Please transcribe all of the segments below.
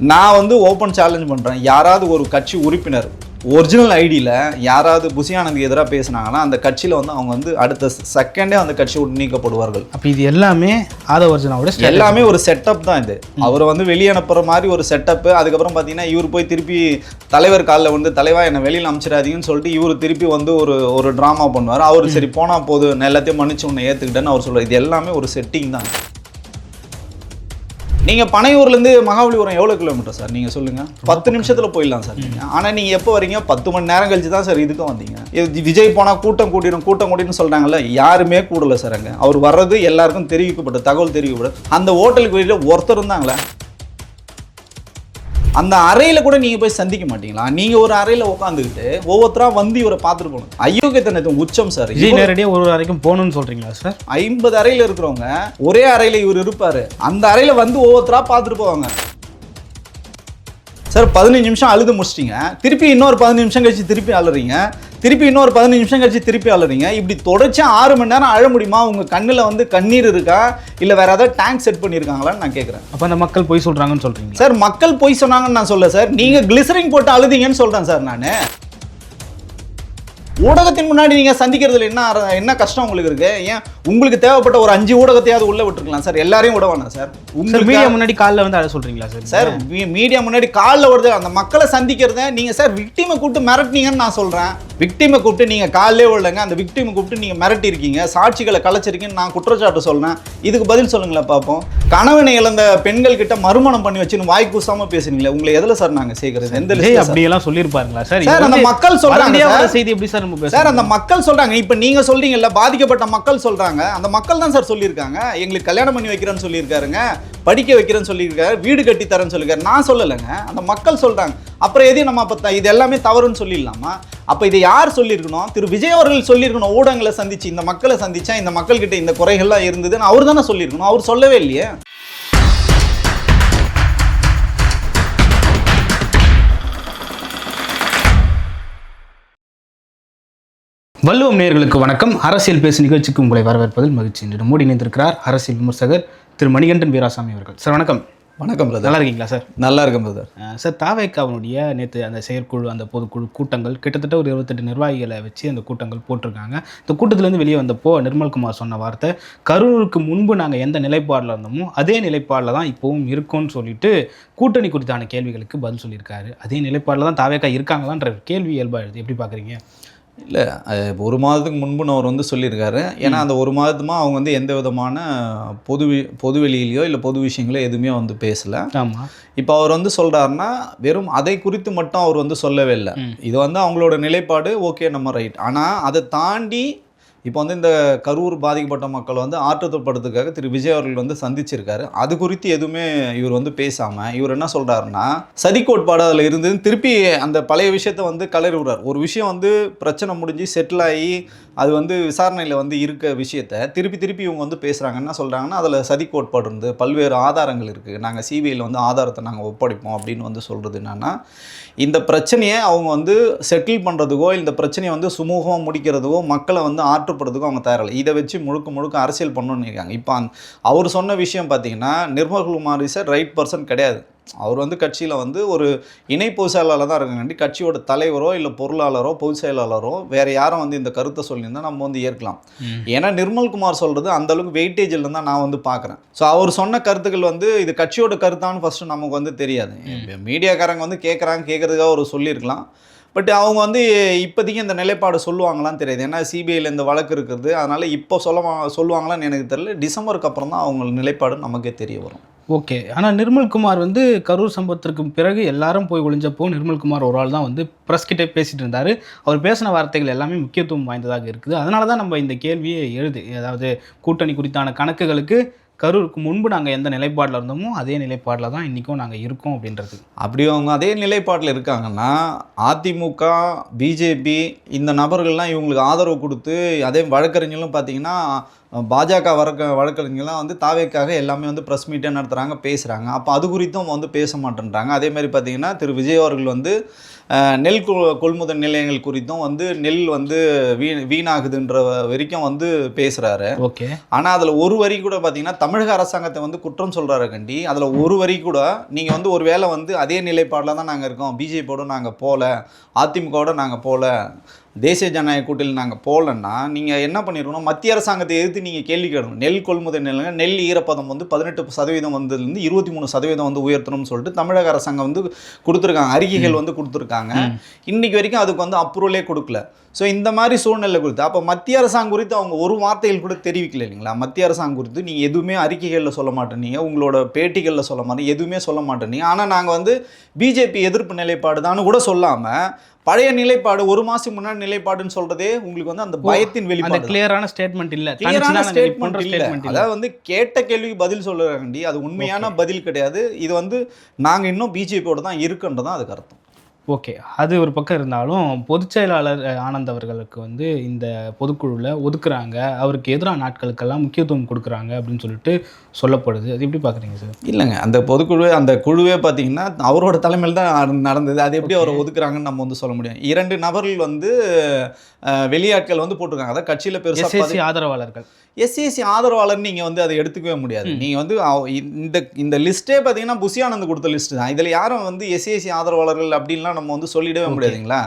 நான் வந்து open challenge பண்ணுறேன் யாராவது ஒரு கட்சி உறுப்பினர் ஒரிஜினல் ஐடியில் யாராவது புசியானந்த் எதிராக பேசுனாங்கன்னா அந்த கட்சியில் வந்து அவங்க வந்து அடுத்த செகண்டே அந்த கட்சியை விட்டு நீக்கப்படுவார்கள். அப்போ இது எல்லாமே ஆதவர்ஜனாவோட strategy. எல்லாமே ஒரு செட்டப் தான் இது. அவரை வந்து வெளியே அனுப்புற மாதிரி ஒரு செட்டப் அதுக்கப்புறம் பார்த்தீங்கன்னா இவர் போய் திருப்பி தலைவர் காலில் வந்து தலைவா என்னை வெளியில் அனுப்பிச்சிடாதீங்கன்னு சொல்லிட்டு இவர் திருப்பி வந்து ஒரு ஒரு ட்ராமா பண்ணுவார். அவர் சரி போனா போது நான் எல்லாத்தையும் மன்னிச்சு உன்னை ஏற்றுக்கிட்டேன்னு அவர் சொல்றாரு. இது எல்லாமே ஒரு செட்டிங் தான். நீங்க பனையூர்லேருந்து மகாபலிபுரம் எவ்வளோ கிலோமீட்டர் சார் நீங்க சொல்லுங்க. பத்து நிமிஷத்துல போயிடலாம் சார் நீங்க ஆனா நீங்க எப்போ வரீங்க? பத்து மணி நேரம் கழிச்சு தான் சார் இதுக்கும் வந்தீங்க. இது விஜய் போனா கூட்டம் கூட்டிடும் கூட்டம் கூட்டிடும் சொல்றாங்கல்ல யாருமே கூடல சார் அங்க. அவர் வர்றது எல்லாருக்கும் தெரிவிக்கப்பட்ட தகவல் தெரிவிக்கப்பட்ட அந்த ஹோட்டலுக்கு வெளியில ஒருத்தர் இருந்தாங்களே அந்த அறையில கூட நீங்க போய் சந்திக்க மாட்டீங்களா? நீங்க ஒரு அறையில உட்காந்துக்கிட்டு ஒவ்வொருத்தரா வந்து இவரை பார்த்துட்டு போகணும். அயோக்கியத்தனத்தின் உச்சம் சார். விஜய் நேரடியாக ஒரு வரைக்கும் போகணும்னு சொல்றீங்களா சார்? ஐம்பது அறையில இருக்கிறவங்க ஒரே அறையில இவர் இருப்பாரு. அந்த அறையில வந்து ஒவ்வொருத்தரா பார்த்துட்டு போவாங்க. சார் பதினஞ்சு நிமிஷம் அழுது முடிச்சிட்டீங்க. திருப்பி இன்னொரு பதினஞ்சு நிமிஷம் கழிச்சு திருப்பி அழுறீங்க. திருப்பி இன்னொரு பதினஞ்சு நிமிஷம் கழிச்சு திருப்பி அழுறீங்க. இப்படி தொடர்ச்சியா ஆறு மணி நேரம் அழ முடியுமா? உங்க கண்ணுல வந்து கண்ணீர் இருக்கா? இல்ல வேற ஏதாவது டேங்க் செட் பண்ணியிருக்காங்களான்னு நான் கேட்குறேன் அப்போ அந்த மக்கள் போய் சொல்றாங்கன்னு சொல்றீங்களா? சார் மக்கள் போய் சொன்னாங்கன்னு நான் சொல்ல சார். நீங்க கிளிசரிங் போட்டு அழுதீங்கன்னு சொல்றேன் சார் நான். ஊடகத்தின் முன்னாடி நீங்க சந்திக்கிறதுல என்ன என்ன கஷ்டம் உங்களுக்கு இருக்கு? ஏன் உங்களுக்கு தேவைப்பட்ட ஒரு அஞ்சு ஊடகத்தையாவது உள்ள விட்டுருக்கலாம் சார். எல்லாரையும் விட வேணாம் சார். உங்களுக்கு மீடியா முன்னாடி காலைல வந்து அதை சொல்றீங்களா சார்? சார் மீடியா முன்னாடி காலில் வருது. அந்த மக்களை சந்திக்கிறத நீங்க சார் விக்டிமை கூப்பிட்டு மிரட்டினீங்கன்னு நான் சொல்றேன். விக்டிமை கூப்பிட்டு நீங்க காலிலே விடலங்க அந்த விக்டிமை கூப்பிட்டு நீங்க மிரட்டி இருக்கீங்க சாட்சிகளை கலைச்சிருக்கீங்கன்னு நான் குற்றச்சாட்டு சொல்றேன். இதுக்கு பதில் சொல்லுங்களேன் பார்ப்போம் கணவனை இழந்த பெண்கள் கிட்ட மறுமணம் பண்ணி வச்சுன்னு வாய் கூசாம பேசுறீங்களே உங்களை எதுல சார் நாங்க சேர்க்கறது? எந்த? அப்படியெல்லாம் சொல்லியிருப்பாருங்களா சார்? அந்த மக்கள் சார். செய்தி எப்படி சார் நம்ம சார் அந்த மக்கள் சொல்றாங்க. இப்ப நீங்க சொல்றீங்கல்ல பாதிக்கப்பட்ட மக்கள் சொல்றாங்க. அந்த மக்கள் தான் சார் சொல்லியிருக்காங்க. எங்களுக்கு கல்யாணம் பண்ணி வைக்கிறேன்னு சொல்லியிருக்காருங்க. படிக்க வைக்கிறேன்னு சொல்லியிருக்காரு. வீடு கட்டி தரேன்னு சொல்லியிருக்காரு. நான் சொல்லலைங்க. அந்த மக்கள் சொல்றாங்க. அப்புறம் எதையும் நம்ம அப்போ இது எல்லாமே தவறுன்னு சொல்லிடலாமா? அப்போ இதை யார் சொல்லியிருக்கணும்? திரு விஜய் அவர்கள் சொல்லியிருக்கணும். ஊடகங்களை சந்திச்சு இந்த மக்களை சந்திச்சா இந்த மக்கள்கிட்ட இந்த குறைகள்லாம் இருந்ததுன்னு அவர் தானே சொல்லியிருக்கணும். அவர் சொல்லவே இல்லையே. வள்ளுவம் நேயர்களுக்கு வணக்கம். அரசியல் பேசு நிகழ்ச்சிக்கு உங்களை வரவேற்பதில் மகிழ்ச்சி. இன்று மோடி இணைந்திருக்கிறார் அரசியல் விமர்சகர் திரு மணிகண்டன் வீராசாமி அவர்கள். சார் வணக்கம். வணக்கம் பிரதர் நல்லா இருக்கீங்களா சார்? நல்லா இருக்கும் பிரதர் சார் தாவேக்காவினுடைய நேற்று அந்த செயற்குழு அந்த பொதுக்குழு கூட்டங்கள் கிட்டத்தட்ட ஒரு இருபத்தெட்டு நிர்வாகிகளை வச்சு அந்த கூட்டங்கள் போட்டிருக்காங்க. இந்த கூட்டத்திலேருந்து வெளியே வந்தப்போ நிர்மல்குமார் சொன்ன வார்த்தை கரூருக்கு முன்பு நாங்கள் எந்த நிலைப்பாடில் இருந்தோமோ அதே நிலைப்பாடில் தான் இப்போவும் இருக்கோம்னு சொல்லிட்டு கூட்டணி குறித்தான கேள்விகளுக்கு பதில் சொல்லியிருக்காரு. அதே நிலைப்பாடில் தான் தாவேக்கா இருக்காங்களான்ற கேள்வி இயல்பாக எப்படி பார்க்குறீங்க இல்லை ஒரு மாதத்துக்கு முன்பு அவர் வந்து சொல்லியிருக்காரு. ஏன்னா அந்த ஒரு மாதத்துமா அவங்க வந்து எந்த விதமான பொது பொது வெளியிலையோ இல்லை பொது விஷயங்களோ எதுவுமே வந்து பேசலை. ஆமாம் இப்போ அவர் வந்து சொல்கிறாருன்னா வெறும் அதை குறித்து மட்டும் அவர் வந்து சொல்லவே இல்லை. இது வந்து அவங்களோட நிலைப்பாடு ஓகே நம்ம ரைட். ஆனால் அதை தாண்டி இப்போ வந்து இந்த கரூர் பாதிக்கப்பட்ட மக்கள் வந்து ஆற்றுப்படுறதுக்காக திரு விஜய் அவர்கள் வந்து சந்திச்சிருக்காரு. அது குறித்து எதுவுமே இவர் வந்து பேசாமல் இவர் என்ன சொல்கிறாருன்னா சதி கோட்பாடு அதில் இருந்து திருப்பி அந்த பழைய விஷயத்த வந்து கலறி விடுறார் ஒரு விஷயம் வந்து பிரச்சனை முடிஞ்சு செட்டில் ஆகி அது வந்து விசாரணையில் வந்து இருக்க விஷயத்த திருப்பி திருப்பி இவங்க வந்து பேசுகிறாங்க என்ன சொல்கிறாங்கன்னா அதில் சதி கோட்பாடு இருந்து பல்வேறு ஆதாரங்கள் இருக்குது நாங்கள் சிபிஐயில் வந்து ஆதாரத்தை நாங்கள் ஒப்படைப்போம் அப்படின்னு வந்து சொல்கிறது என்னென்னா இந்த பிரச்சனையை அவங்க வந்து செட்டில் பண்ணுறதுக்கோ இந்த பிரச்சனையை வந்து சுமூகமாக முடிக்கிறதுக்கோ மக்களை வந்து ஆற்றுப்படுறதுக்கோ அவங்க தயாரில்லை. இதை வச்சு முழுக்க முழுக்க அரசியல் பண்ணணும்னு இருக்காங்க. இப்போ அவர் சொன்ன விஷயம் பார்த்தீங்கன்னா Nirmal Kumar is right person கிடையாது. அவர் வந்து கட்சியில் வந்து ஒரு இணை பொதுச் செயலாளர் தான் இருக்காண்டி கட்சியோட தலைவரோ இல்லை பொருளாளரோ பொதுச் செயலாளரோ வேற யாரும் வந்து இந்த கருத்தை சொல்லியிருந்தா நம்ம வந்து ஏற்கலாம். ஏன்னா நிர்மல்குமார் சொல்கிறது அந்த அளவுக்கு வெயிட்டேஜில் தான் நான் வந்து பார்க்குறேன் ஸோ அவர் சொன்ன கருத்துக்கள் வந்து இது கட்சியோட கருத்தான்னு ஃபஸ்ட்டு நமக்கு வந்து தெரியாது. மீடியாக்காரங்க வந்து கேட்குறாங்க கேட்குறதுக்காக ஒரு சொல்லியிருக்கலாம். பட் அவங்க வந்து இப்போதைக்கு இந்த நிலைப்பாடு சொல்லுவாங்களான்னு தெரியாது. ஏன்னா சிபிஐயில் இந்த வழக்கு இருக்கிறது அதனால் இப்போ சொல்ல சொல்லுவாங்களான்னு எனக்கு தெரியல. டிசம்பருக்கு அப்புறம் தான் அவங்க நிலைப்பாடு நமக்கே தெரிய வரும். ஓகே. ஆனால் நிர்மல்குமார் வந்து கரூர் சம்பவத்திற்கு பிறகு எல்லாரும் போய் ஒளிஞ்சப்போ நிர்மல்குமார் ஒரு ஆள் தான் வந்து ப்ரெஸ் கிட்டே பேசிட்டு இருந்தார். அவர் பேசின வார்த்தைகள் எல்லாமே முக்கியத்துவம் வாய்ந்ததாக இருக்குது. அதனால தான் நம்ம இந்த கேள்வியை எழுது அதாவது கூட்டணி குறித்தான கணக்குகளுக்கு கரூருக்கு முன்பு நாங்கள் எந்த நிலைப்பாடில் இருந்தோமோ அதே நிலைப்பாடில் தான் இன்றைக்கும் நாங்கள் இருக்கோம் அப்படின்றது. அப்படி அவங்க அதே நிலைப்பாட்டில் இருக்காங்கன்னா அதிமுக பிஜேபி இந்த நபர்கள்லாம் இவங்களுக்கு ஆதரவு கொடுத்து அதே வழக்கறிஞர்களும் பார்த்தீங்கன்னா பாஜக வழக்க வழக்கறிஞர்கள்லாம் வந்து தாவேக்காக எல்லாமே வந்து ப்ரெஸ் மீட்டே நடத்துகிறாங்க பேசுகிறாங்க அப்போ அது குறித்தும் வந்து பேச மாட்டேன்றாங்க. அதே மாதிரி பார்த்தீங்கன்னா திரு. விஜய் அவர்கள் வந்து நெல் கொள்முதல் நிலையங்கள் குறித்தும் வந்து நெல் வந்து வீ வீணாகுதுன்ற வரைக்கும் வந்து பேசுகிறாரு ஓகே. ஆனால் அதில் ஒரு வரி கூட பார்த்தீங்கன்னா தமிழக அரசாங்கத்தை வந்து குற்றம் சொல்கிறாரு கண்டி. அதில் ஒரு வரி கூட நீங்கள் வந்து ஒரு வேளை வந்து அதே நிலைப்பாடில் தான் நாங்கள் இருக்கோம். பிஜேபியோட நாங்கள் போகல அதிமுகவோட நாங்கள் போகல தேசிய ஜனநாயக கூட்டணியில் நாங்கள் போகலன்னா நீங்கள் என்ன பண்ணிருக்கணும்? மத்திய அரசாங்கத்தை எதிர்த்து நீங்கள் கேள்வி கேட்கணும். நெல் கொள்முதல் நிலையங்க நெல் ஈரப்பதம் வந்து பதினெட்டு சதவீதம் வந்ததுலேருந்து இருபத்தி மூணு சதவீதம் வந்து உயர்த்தணும்னு சொல்லிட்டு தமிழக அரசாங்கம் வந்து கொடுத்துருக்காங்க. அறிக்கைகள் வந்து கொடுத்துருக்காங்க. இன்னைக்கு வரைக்கும் அதுக்கு வந்து அப்ரூவலே கொடுக்கல. ஸோ இந்த மாதிரி சூழ்நிலை குறித்து அப்போ மத்திய அரசாங்கம் குறித்து அவங்க ஒரு வார்த்தைகள் கூட தெரிவிக்கல இல்லைங்களா? மத்திய அரசாங்கம் குறித்து நீங்கள் எதுவுமே அறிக்கைகளில் சொல்ல மாட்டேனீங்க உங்களோட பேட்டிகளில் சொல்ல மாட்டேன். எதுவுமே சொல்ல மாட்டேனீங்க ஆனால் நாங்கள் வந்து பிஜேபி எதிர்ப்பு நிலைப்பாடு தான் கூட சொல்லாமல் பழைய நிலைப்பாடு ஒரு மாதம் முன்னாடி நிலைப்பாடுன்னு சொல்றதே உங்களுக்கு வந்து அந்த பயத்தின் வெளிப்பாடு கிளியரான ஸ்டேட்மெண்ட் இல்ல. கிளியரான ஸ்டேட்மெண்ட் இல்ல. அதாவது வந்து கேட்ட கேள்விக்கு பதில் சொல்லுறாங்கண்டி அது உண்மையான பதில் கிடையாது. இது வந்து நாங்க இன்னும் பிஜேபியோட தான் இருக்குன்றதான் அதுக்கு அர்த்தம் ஓகே. அது ஒரு பக்கம் இருந்தாலும் பொதுச் செயலாளர் ஆனந்த் அவர்களுக்கு வந்து இந்த பொதுக்குழுவில் ஒதுக்குறாங்க. அவருக்கு எதிரான நாட்களுக்கெல்லாம் முக்கியத்துவம் கொடுக்குறாங்க அப்படின்னு சொல்லிட்டு சொல்லப்படுது. அது எப்படி பார்க்குறீங்க சார்? இல்லைங்க. அந்த பொதுக்குழு அந்த குழுவே பார்த்தீங்கன்னா அவரோட தலைமையில் தான் நடந்தது. அது எப்படி அவரை ஒதுக்குறாங்கன்னு நம்ம வந்து சொல்ல முடியும். இரண்டு நபர்கள் வந்து வெளியாட்கள் வந்து போட்டிருக்காங்க. அதாவது கட்சியில் பெருசாக ஆதரவாளர்கள். எஸ்சிஎஸ்சி ஆதரவாளர் நீங்கள் வந்து அதை எடுத்துக்கவே முடியாது. நீங்கள் வந்து இந்த இந்த லிஸ்ட்டே பார்த்தீங்கன்னா புசியானந்த் கொடுத்த லிஸ்ட் தான். இதில் யாரும் வந்து எஸ்சிஎஸ்சி ஆதரவாளர்கள் அப்படின்லாம் நம்ம வந்து சொல்லிடவே முடியாதுங்களா?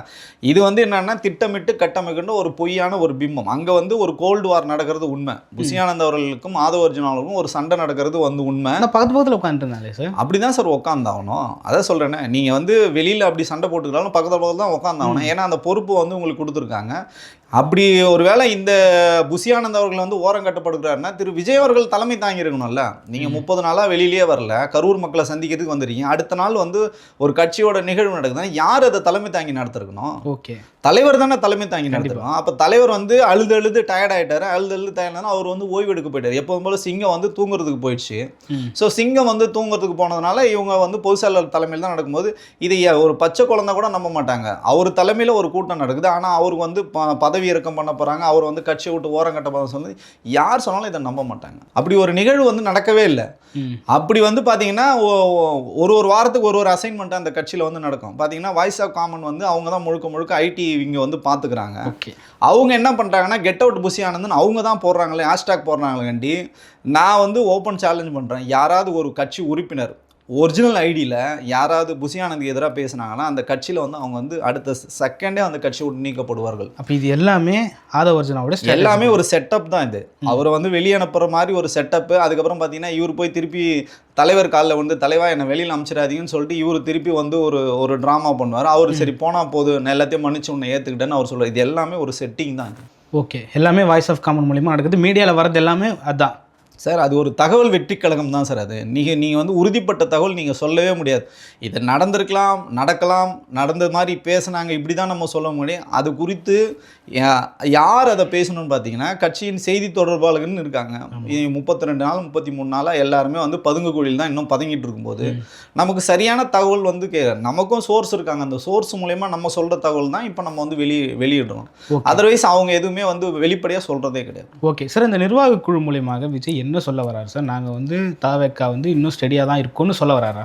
இது வந்து என்னன்னா திட்டமிட்டு கட்டமைக்கின்ற ஒரு பொய்யான ஒரு பிம்பம். அங்கே வந்து ஒரு கோல்டு வார் நடக்கிறது உண்மை. புசியானந்த் அவர்களுக்கும் ஆதவர்ஜுன் அவர்களுக்கும் ஒரு சண்டை நடக்கிறது வந்து உண்மை. பக்கத்து பக்கத்தில் உட்காந்துருந்தாலே சார். அப்படிதான் சார் உட்காந்தாகணும் அதான் சொல்கிறேனே நீங்கள் வந்து வெளியில் அப்படி சண்டை போட்டுக்கிட்டாலும் பக்கத்தில் பக்கத்தில் தான் உட்காந்தாகணும் ஏன்னா அந்த பொறுப்பு வந்து உங்களுக்கு கொடுத்துருக்காங்க. அப்படி ஒருவேளை இந்த புசியானந்த் அவர்கள் வந்து ஓரம் கட்டப்படுகிறாருன்னா திரு விஜய் அவர்கள் தலைமை தாங்கி இருக்கணும்ல நீங்கள் முப்பது நாளாக வெளியிலேயே வரல. கரூர் மக்களை சந்திக்கிறதுக்கு வந்துருக்கீங்க. அடுத்த நாள் வந்து ஒரு கட்சியோட நிகழ்வு நடக்குதுன்னா யார் அதை தலைமை தாங்கி நடத்திருக்கணும்? ஓகே. தலைவர் தானே தலைமை தாங்கி நடத்தணும் அப்போ தலைவர் வந்து அழுது அழுது டயர்ட் ஆயிட்டாரு. அழுது அழுது டயர்டானா அவர் வந்து ஓய்வு எடுக்க போயிட்டாரு. எப்போதும் போல சிங்கம் வந்து தூங்குறதுக்கு போயிடுச்சு. ஸோ சிங்கம் வந்து தூங்குறதுக்கு போனதுனால இவங்க வந்து பொதுச் செயலாளர் தலைமையில் தான் நடக்கும்போது இது ஒரு பச்சை குழந்தை கூட நம்ப மாட்டாங்க. அவர் தலைமையில் ஒரு கூட்டம் நடக்குது. ஆனால் அவருக்கு வந்து ப- பதவி இறக்கம் பண்ண போகிறாங்க அவர் வந்து கட்சியை விட்டு ஓரம் கட்ட போகிறோம் சொல்லி யார் சொன்னாலும் இதை நம்ப மாட்டாங்க. அப்படி ஒரு நிகழ்வு வந்து நடக்கவே இல்லை. அப்படி வந்து பார்த்தீங்கன்னா ஒரு ஒரு வாரத்துக்கு ஒரு ஒரு அசைன்மெண்ட் அந்த கட்சியில் வந்து நடக்கும். பார்த்தீங்கன்னா வாய்ஸ் ஆஃப் காமன் வந்து அவங்க தான் முழுக்க முழுக்க ஐடி இங்கே வந்து பார்த்துக்கிறாங்க ஓகே. அவங்க என்ன பண்ணுறாங்கன்னா கெட் அவுட் புசி ஆனந்தன் அவங்க தான் போடுறாங்களே ஹேஷ்டாக் போடுறாங்களேண்டி நான் வந்து ஓப்பன் சேலஞ்ச் பண்ணுறேன் யாராவது ஒரு கட்சி உறுப்பினர் ஒரிஜினல் ஐடியில் யாராவது புசி ஆனந்த்க்கு எதிராக பேசுனாங்கன்னா அந்த கட்சியில் வந்து அவங்க வந்து அடுத்த செகண்டே அந்த கட்சி விட்டு நீக்கப்படுவார்கள். அப்போ இது எல்லாமே ஆதவர்ஜனாவோட strategy. எல்லாமே ஒரு செட்டப் தான் இது. அவரை வந்து வெளியே அனுப்புற மாதிரி ஒரு செட்டப்பு அதுக்கப்புறம் பார்த்தீங்கன்னா இவர் போய் திருப்பி தலைவர் காலில் வந்து தலைவா என்னை வெளியில் அனுப்பிச்சிடாதீங்கன்னு சொல்லிட்டு இவர் திருப்பி வந்து ஒரு ஒரு ட்ராமா பண்ணுவார். அவர் சரி போனால் போதும் நான் எல்லாத்தையும் மன்னிச்சு உன்னை ஏற்றுக்கிட்டேன்னு அவர் சொல்லுவார். இது எல்லாமே ஒரு செட்டிங் தான் ஓகே எல்லாமே வாய்ஸ் ஆஃப் காமன் மூலியமா நடக்குது. மீடியாவில் வரது எல்லாமே அதான். சார் அது ஒரு தகவல் வெற்றி கழகம் தான் சார் அது. நீங்கள் நீங்கள் வந்து உறுதிப்பட்ட தகவல் நீங்கள் சொல்லவே முடியாது. இது நடந்திருக்கலாம் நடக்கலாம் நடந்த மாதிரி பேசுனாங்க இப்படி தான் நம்ம சொல்ல முடியும். அது குறித்து யார் அதை பேசணும்னு பார்த்தீங்கன்னா கட்சியின் செய்தி தொடர்பாளர்கள்னு இருக்காங்க. முப்பத்தி ரெண்டு நாள் முப்பத்தி மூணு நாளாக எல்லாருமே வந்து பதுங்கு குழியில் தான் இன்னும் பதுங்கிட்டு இருக்கும்போது நமக்கு சரியான தகவல் வந்து கே நமக்கும் சோர்ஸ் இருக்காங்க. அந்த சோர்ஸ் மூலயமா நம்ம சொல்கிற தகவல் தான் இப்போ நம்ம வந்து வெளி வெளியிடுறோம். அதர்வைஸ் அவங்க எதுவுமே வந்து வெளிப்படையாக சொல்கிறதே கிடையாது. ஓகே. சார் இந்த நிர்வாக குழு மூலியமாக விஜய் என்ன சொல்ல வராரு சார். நாங்கள் வந்து தாவேக்கா வந்து இன்னும் ஸ்டெடியாக தான் இருக்கோம்னு சொல்ல வராரா?